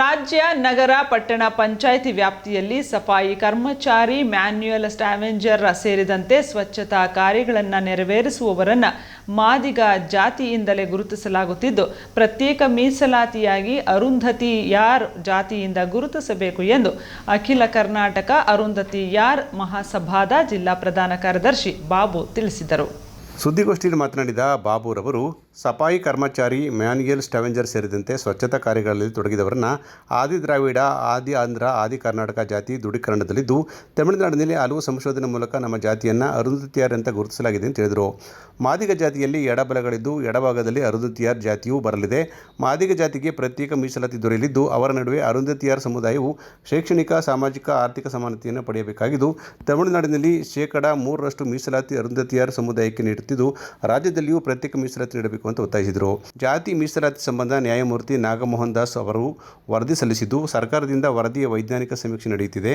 ರಾಜ್ಯ, ನಗರ, ಪಟ್ಟಣ, ಪಂಚಾಯಿತಿ ವ್ಯಾಪ್ತಿಯಲ್ಲಿ ಸಫಾಯಿ ಕರ್ಮಚಾರಿ, ಮ್ಯಾನ್ಯುಯಲ್ ಸ್ಟಾವೆಂಜರ್ ಸೇರಿದಂತೆ ಸ್ವಚ್ಛತಾ ಕಾರ್ಯಗಳನ್ನು ನೆರವೇರಿಸುವವರನ್ನು ಮಾದಿಗ ಜಾತಿಯಿಂದಲೇ ಗುರುತಿಸಲಾಗುತ್ತಿದ್ದು, ಪ್ರತ್ಯೇಕ ಮೀಸಲಾತಿಯಾಗಿ ಅರುಂಧತಿ ಯಾರ್ ಜಾತಿಯಿಂದ ಗುರುತಿಸಬೇಕು ಎಂದು ಅಖಿಲ ಕರ್ನಾಟಕ ಅರುಂಧತಿ ಯಾರ್ ಮಹಾಸಭಾದ ಜಿಲ್ಲಾ ಪ್ರಧಾನ ಕಾರ್ಯದರ್ಶಿ ಬಾಬು ತಿಳಿಸಿದರು. ಸುದ್ದಿಗೋಷ್ಠಿಯಲ್ಲಿ ಮಾತನಾಡಿದ ಬಾಬುರವರು, ಸಫಾಯಿ ಕರ್ಮಚಾರಿ ಮ್ಯಾನ್ಯಲ್ ಸ್ಟವೆಂಜರ್ ಸೇರಿದಂತೆ ಸ್ವಚ್ಛತಾ ಕಾರ್ಯಗಳಲ್ಲಿ ತೊಡಗಿದವರನ್ನ ಆದಿ ದ್ರಾವಿಡ, ಆದಿ ಆಂಧ್ರ, ಆದಿ ಕರ್ನಾಟಕ ಜಾತಿ ದೃಢೀಕರಣದಲ್ಲಿದ್ದು, ತಮಿಳುನಾಡಿನಲ್ಲಿ ಹಲವು ಸಂಶೋಧನೆ ಮೂಲಕ ನಮ್ಮ ಜಾತಿಯನ್ನು ಅರುಂಧತಿಯಾರ್ ಅಂತ ಗುರುತಿಸಲಾಗಿದೆ ಅಂತ ಹೇಳಿದರು. ಮಾದಿಗ ಜಾತಿಯಲ್ಲಿ ಎಡಬಲಗಳಿದ್ದು, ಎಡಭಾಗದಲ್ಲಿ ಅರುಂಧತಿಯಾರ್ ಜಾತಿಯೂ ಬರಲಿದೆ. ಮಾದಿಗ ಜಾತಿಗೆ ಪ್ರತ್ಯೇಕ ಮೀಸಲಾತಿ ದೊರೆಯಲಿದ್ದು, ಅವರ ನಡುವೆ ಅರುಂಧತಿಯಾರ್ ಸಮುದಾಯವು ಶೈಕ್ಷಣಿಕ, ಸಾಮಾಜಿಕ, ಆರ್ಥಿಕ ಸಮಾನತೆಯನ್ನು ಪಡೆಯಬೇಕಾಗಿದ್ದು, ತಮಿಳುನಾಡಿನಲ್ಲಿ ಶೇಕಡಾ ಮೂರರಷ್ಟು ಮೀಸಲಾತಿ ಅರುಂಧತಿಯಾರ್ ಸಮುದಾಯಕ್ಕೆ ನೀಡುತ್ತಿದ್ದು ರಾಜ್ಯದಲ್ಲಿಯೂ ಪ್ರತ್ಯೇಕ ಮೀಸಲಾತಿ ನೀಡಬೇಕು ಅಂತ ಒತ್ತಾಯಿಸಿದರು. ಜಾತಿ ಮೀಸಲಾತಿ ಸಂಬಂಧ ನ್ಯಾಯಮೂರ್ತಿ ನಾಗಮೋಹನ್ ದಾಸ್ ಅವರು ವರದಿ ಸಲ್ಲಿಸಿದ್ದು, ಸರ್ಕಾರದಿಂದ ವರದಿಯ ವೈಜ್ಞಾನಿಕ ಸಮೀಕ್ಷೆ ನಡೆಯುತ್ತಿದೆ.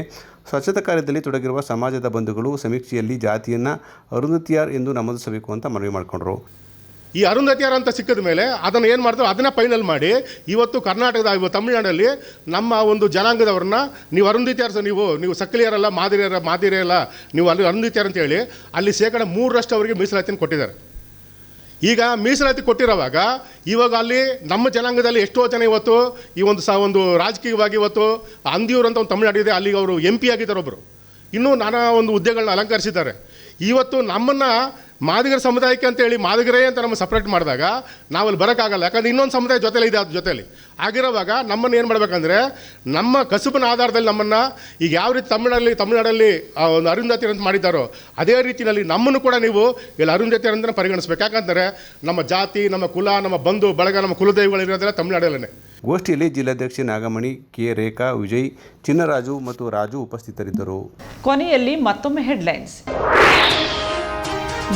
ಸ್ವಚ್ಛತಾ ಕಾರ್ಯದಲ್ಲಿ ತೊಡಗಿರುವ ಸಮಾಜದ ಬಂಧುಗಳು ಸಮೀಕ್ಷೆಯಲ್ಲಿ ಜಾತಿಯನ್ನು ಅರುಣತಿಯಾರ್ ಎಂದು ನಮೂದಿಸಬೇಕು ಅಂತ ಮನವಿ ಮಾಡಿಕೊಂಡರು. ಈ ಅರುಂಧತಿಯರ್ ಅಂತ ಸಿಕ್ಕಿದ ಮೇಲೆ ಅದನ್ನು ಏನು ಮಾಡ್ತಾರೆ? ಅದನ್ನು ಫೈನಲ್ ಮಾಡಿ, ಇವತ್ತು ಕರ್ನಾಟಕದ, ಇವತ್ತು ತಮಿಳುನಾಡಲ್ಲಿ ನಮ್ಮ ಒಂದು ಜನಾಂಗದವ್ರನ್ನ, ನೀವು ಅರುಂಧತಿಯರ ನೀವು ನೀವು ಸಕ್ಕಲಿಯರಲ್ಲ ಮಾದಿರಿಯರ ಮಾದಿರಿಯಲ್ಲ ನೀವು ಅಲ್ಲಿ ಅರುಂಧತಿಯರ್ ಅಂತ ಹೇಳಿ, ಅಲ್ಲಿ ಶೇಕಡ ಮೂರರಷ್ಟು ಅವರಿಗೆ ಮೀಸಲಾತಿಯನ್ನು ಕೊಟ್ಟಿದ್ದಾರೆ. ಈಗ ಮೀಸಲಾತಿ ಕೊಟ್ಟಿರೋವಾಗ, ಇವಾಗ ಅಲ್ಲಿ ನಮ್ಮ ಜನಾಂಗದಲ್ಲಿ ಎಷ್ಟೋ ಜನ ಇವತ್ತು ಈ ಒಂದು ಸ, ಒಂದು ರಾಜಕೀಯವಾಗಿ ಇವತ್ತು ಅಂದಿಯೂರು ಅಂತ ಒಂದು ತಮಿಳುನಾಡಿದೆ, ಅಲ್ಲಿಗೆ ಅವರು ಎಂ ಪಿ ಆಗಿದ್ದಾರೆ ಒಬ್ಬರು ಇನ್ನೂ ನಾನಾ ಒಂದು ಹುದ್ದೆಗಳನ್ನ ಅಲಂಕರಿಸಿದ್ದಾರೆ. ಇವತ್ತು ನಮ್ಮನ್ನು ಮಾದಿಗರ ಸಮುದಾಯಕ್ಕೆ ಅಂತೇಳಿ ಮಾದಿಗರೇ ಅಂತ ನಮ್ಮ ಸಪ್ರೇಟ್ ಮಾಡಿದಾಗ ನಾವಲ್ಲಿ ಬರೋಕ್ಕಾಗಲ್ಲ. ಯಾಕಂದ್ರೆ ಇನ್ನೊಂದು ಸಮುದಾಯ ಜೊತೆಲಿ ಇದೆ ಅದ್ರ ಜೊತೆಲಿ. ಆಗಿರೋವಾಗ ನಮ್ಮನ್ನು ಏನು ಮಾಡಬೇಕಂದ್ರೆ ನಮ್ಮ ಕಸುಬಿನ ಆಧಾರದಲ್ಲಿ ನಮ್ಮನ್ನು ಈಗ ಯಾವ ರೀತಿ ತಮಿಳಲ್ಲಿ ತಮಿಳ್ನಾಡಲ್ಲಿ ಒಂದು ಅರುಂಧತಿ ಅಂತ ಮಾಡಿದ್ದಾರೋ ಅದೇ ರೀತಿಯಲ್ಲಿ ನಮ್ಮನ್ನು ಕೂಡ ನೀವು ಇಲ್ಲಿ ಅರುಂಧತಿ ಅಂತ ಪರಿಗಣಿಸ್ಬೇಕು. ಯಾಕಂದರೆ ನಮ್ಮ ಜಾತಿ ನಮ್ಮ ಕುಲ ನಮ್ಮ ಬಂಧು ಬಳಗ ನಮ್ಮ ಕುಲದೈವಗಳಿರೋದೆಲ್ಲ ತಮಿಳ್ನಾಡಲ್ಲೇ. ಗೋಷ್ಠಿಯಲ್ಲಿ ಜಿಲ್ಲಾಧ್ಯಕ್ಷೆ ನಾಗಮಣಿ ಕೆ. ರೇಖಾ ವಿಜಯ್ ಚಿನ್ನರಾಜು ಮತ್ತು ರಾಜು ಉಪಸ್ಥಿತರಿದ್ದರು. ಕೊನೆಯಲ್ಲಿ ಮತ್ತೊಮ್ಮೆ ಹೆಡ್ಲೈನ್ಸ್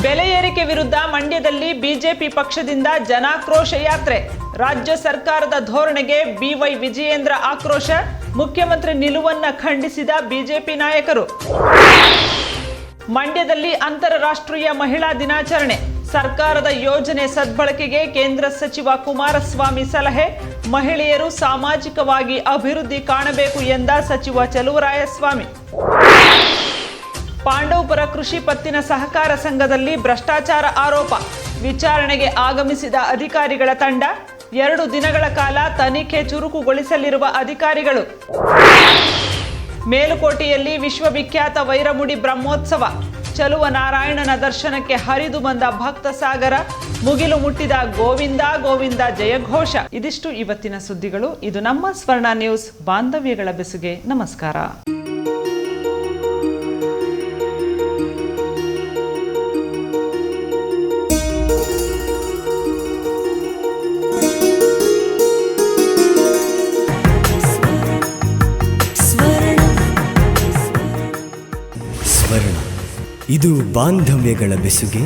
ಬೆಲೆ ಏರಿಕೆ ವಿರುದ್ಧ ಮಂಡ್ಯದಲ್ಲಿ ಬಿಜೆಪಿ ಪಕ್ಷದಿಂದ ಜನಾಕ್ರೋಶ ಯಾತ್ರೆ. ರಾಜ್ಯ ಸರ್ಕಾರದ ಧೋರಣೆಗೆ ಬಿವೈ ವಿಜಯೇಂದ್ರ ಆಕ್ರೋಶ, ಮುಖ್ಯಮಂತ್ರಿ ನಿಲುವನ್ನ ಖಂಡಿಸಿದ ಬಿಜೆಪಿ ನಾಯಕರು. ಮಂಡ್ಯದಲ್ಲಿ ಅಂತಾರಾಷ್ಟ್ರೀಯ ಮಹಿಳಾ ದಿನಾಚರಣೆ. ಸರ್ಕಾರದ ಯೋಜನೆ ಸದ್ಬಳಕೆಗೆ ಕೇಂದ್ರ ಸಚಿವ ಕುಮಾರಸ್ವಾಮಿ ಸಲಹೆ. ಮಹಿಳೆಯರು ಸಾಮಾಜಿಕವಾಗಿ ಅಭಿವೃದ್ಧಿ ಕಾಣಬೇಕು ಎಂದ ಸಚಿವ ಚಲುವರಾಯಸ್ವಾಮಿ. ಪಾಂಡವಪುರ ಕೃಷಿ ಪತ್ತಿನ ಸಹಕಾರ ಸಂಘದಲ್ಲಿ ಭ್ರಷ್ಟಾಚಾರ ಆರೋಪ. ವಿಚಾರಣೆಗೆ ಆಗಮಿಸಿದ ಅಧಿಕಾರಿಗಳ ತಂಡ ಎರಡು ದಿನಗಳ ಕಾಲ ತನಿಖೆ ಚುರುಕುಗೊಳಿಸಲಿರುವ ಅಧಿಕಾರಿಗಳು. ಮೇಲುಕೋಟೆಯಲ್ಲಿ ವಿಶ್ವವಿಖ್ಯಾತ ವೈರಮುಡಿ ಬ್ರಹ್ಮೋತ್ಸವ. ಚಲುವ ನಾರಾಯಣನ ದರ್ಶನಕ್ಕೆ ಹರಿದು ಬಂದ ಭಕ್ತ ಸಾಗರ, ಮುಗಿಲು ಮುಟ್ಟಿದ ಗೋವಿಂದ ಗೋವಿಂದ ಜಯಘೋಷ. ಇದಿಷ್ಟು ಇವತ್ತಿನ ಸುದ್ದಿಗಳು. ಇದು ನಮ್ಮ ಸ್ವರ್ಣ ನ್ಯೂಸ್, ಬಾಂಧವ್ಯಗಳ ಬೆಸುಗೆ. ನಮಸ್ಕಾರ. ಬಾಂಧವ್ಯಗಳ ಬೆಸುಗೆ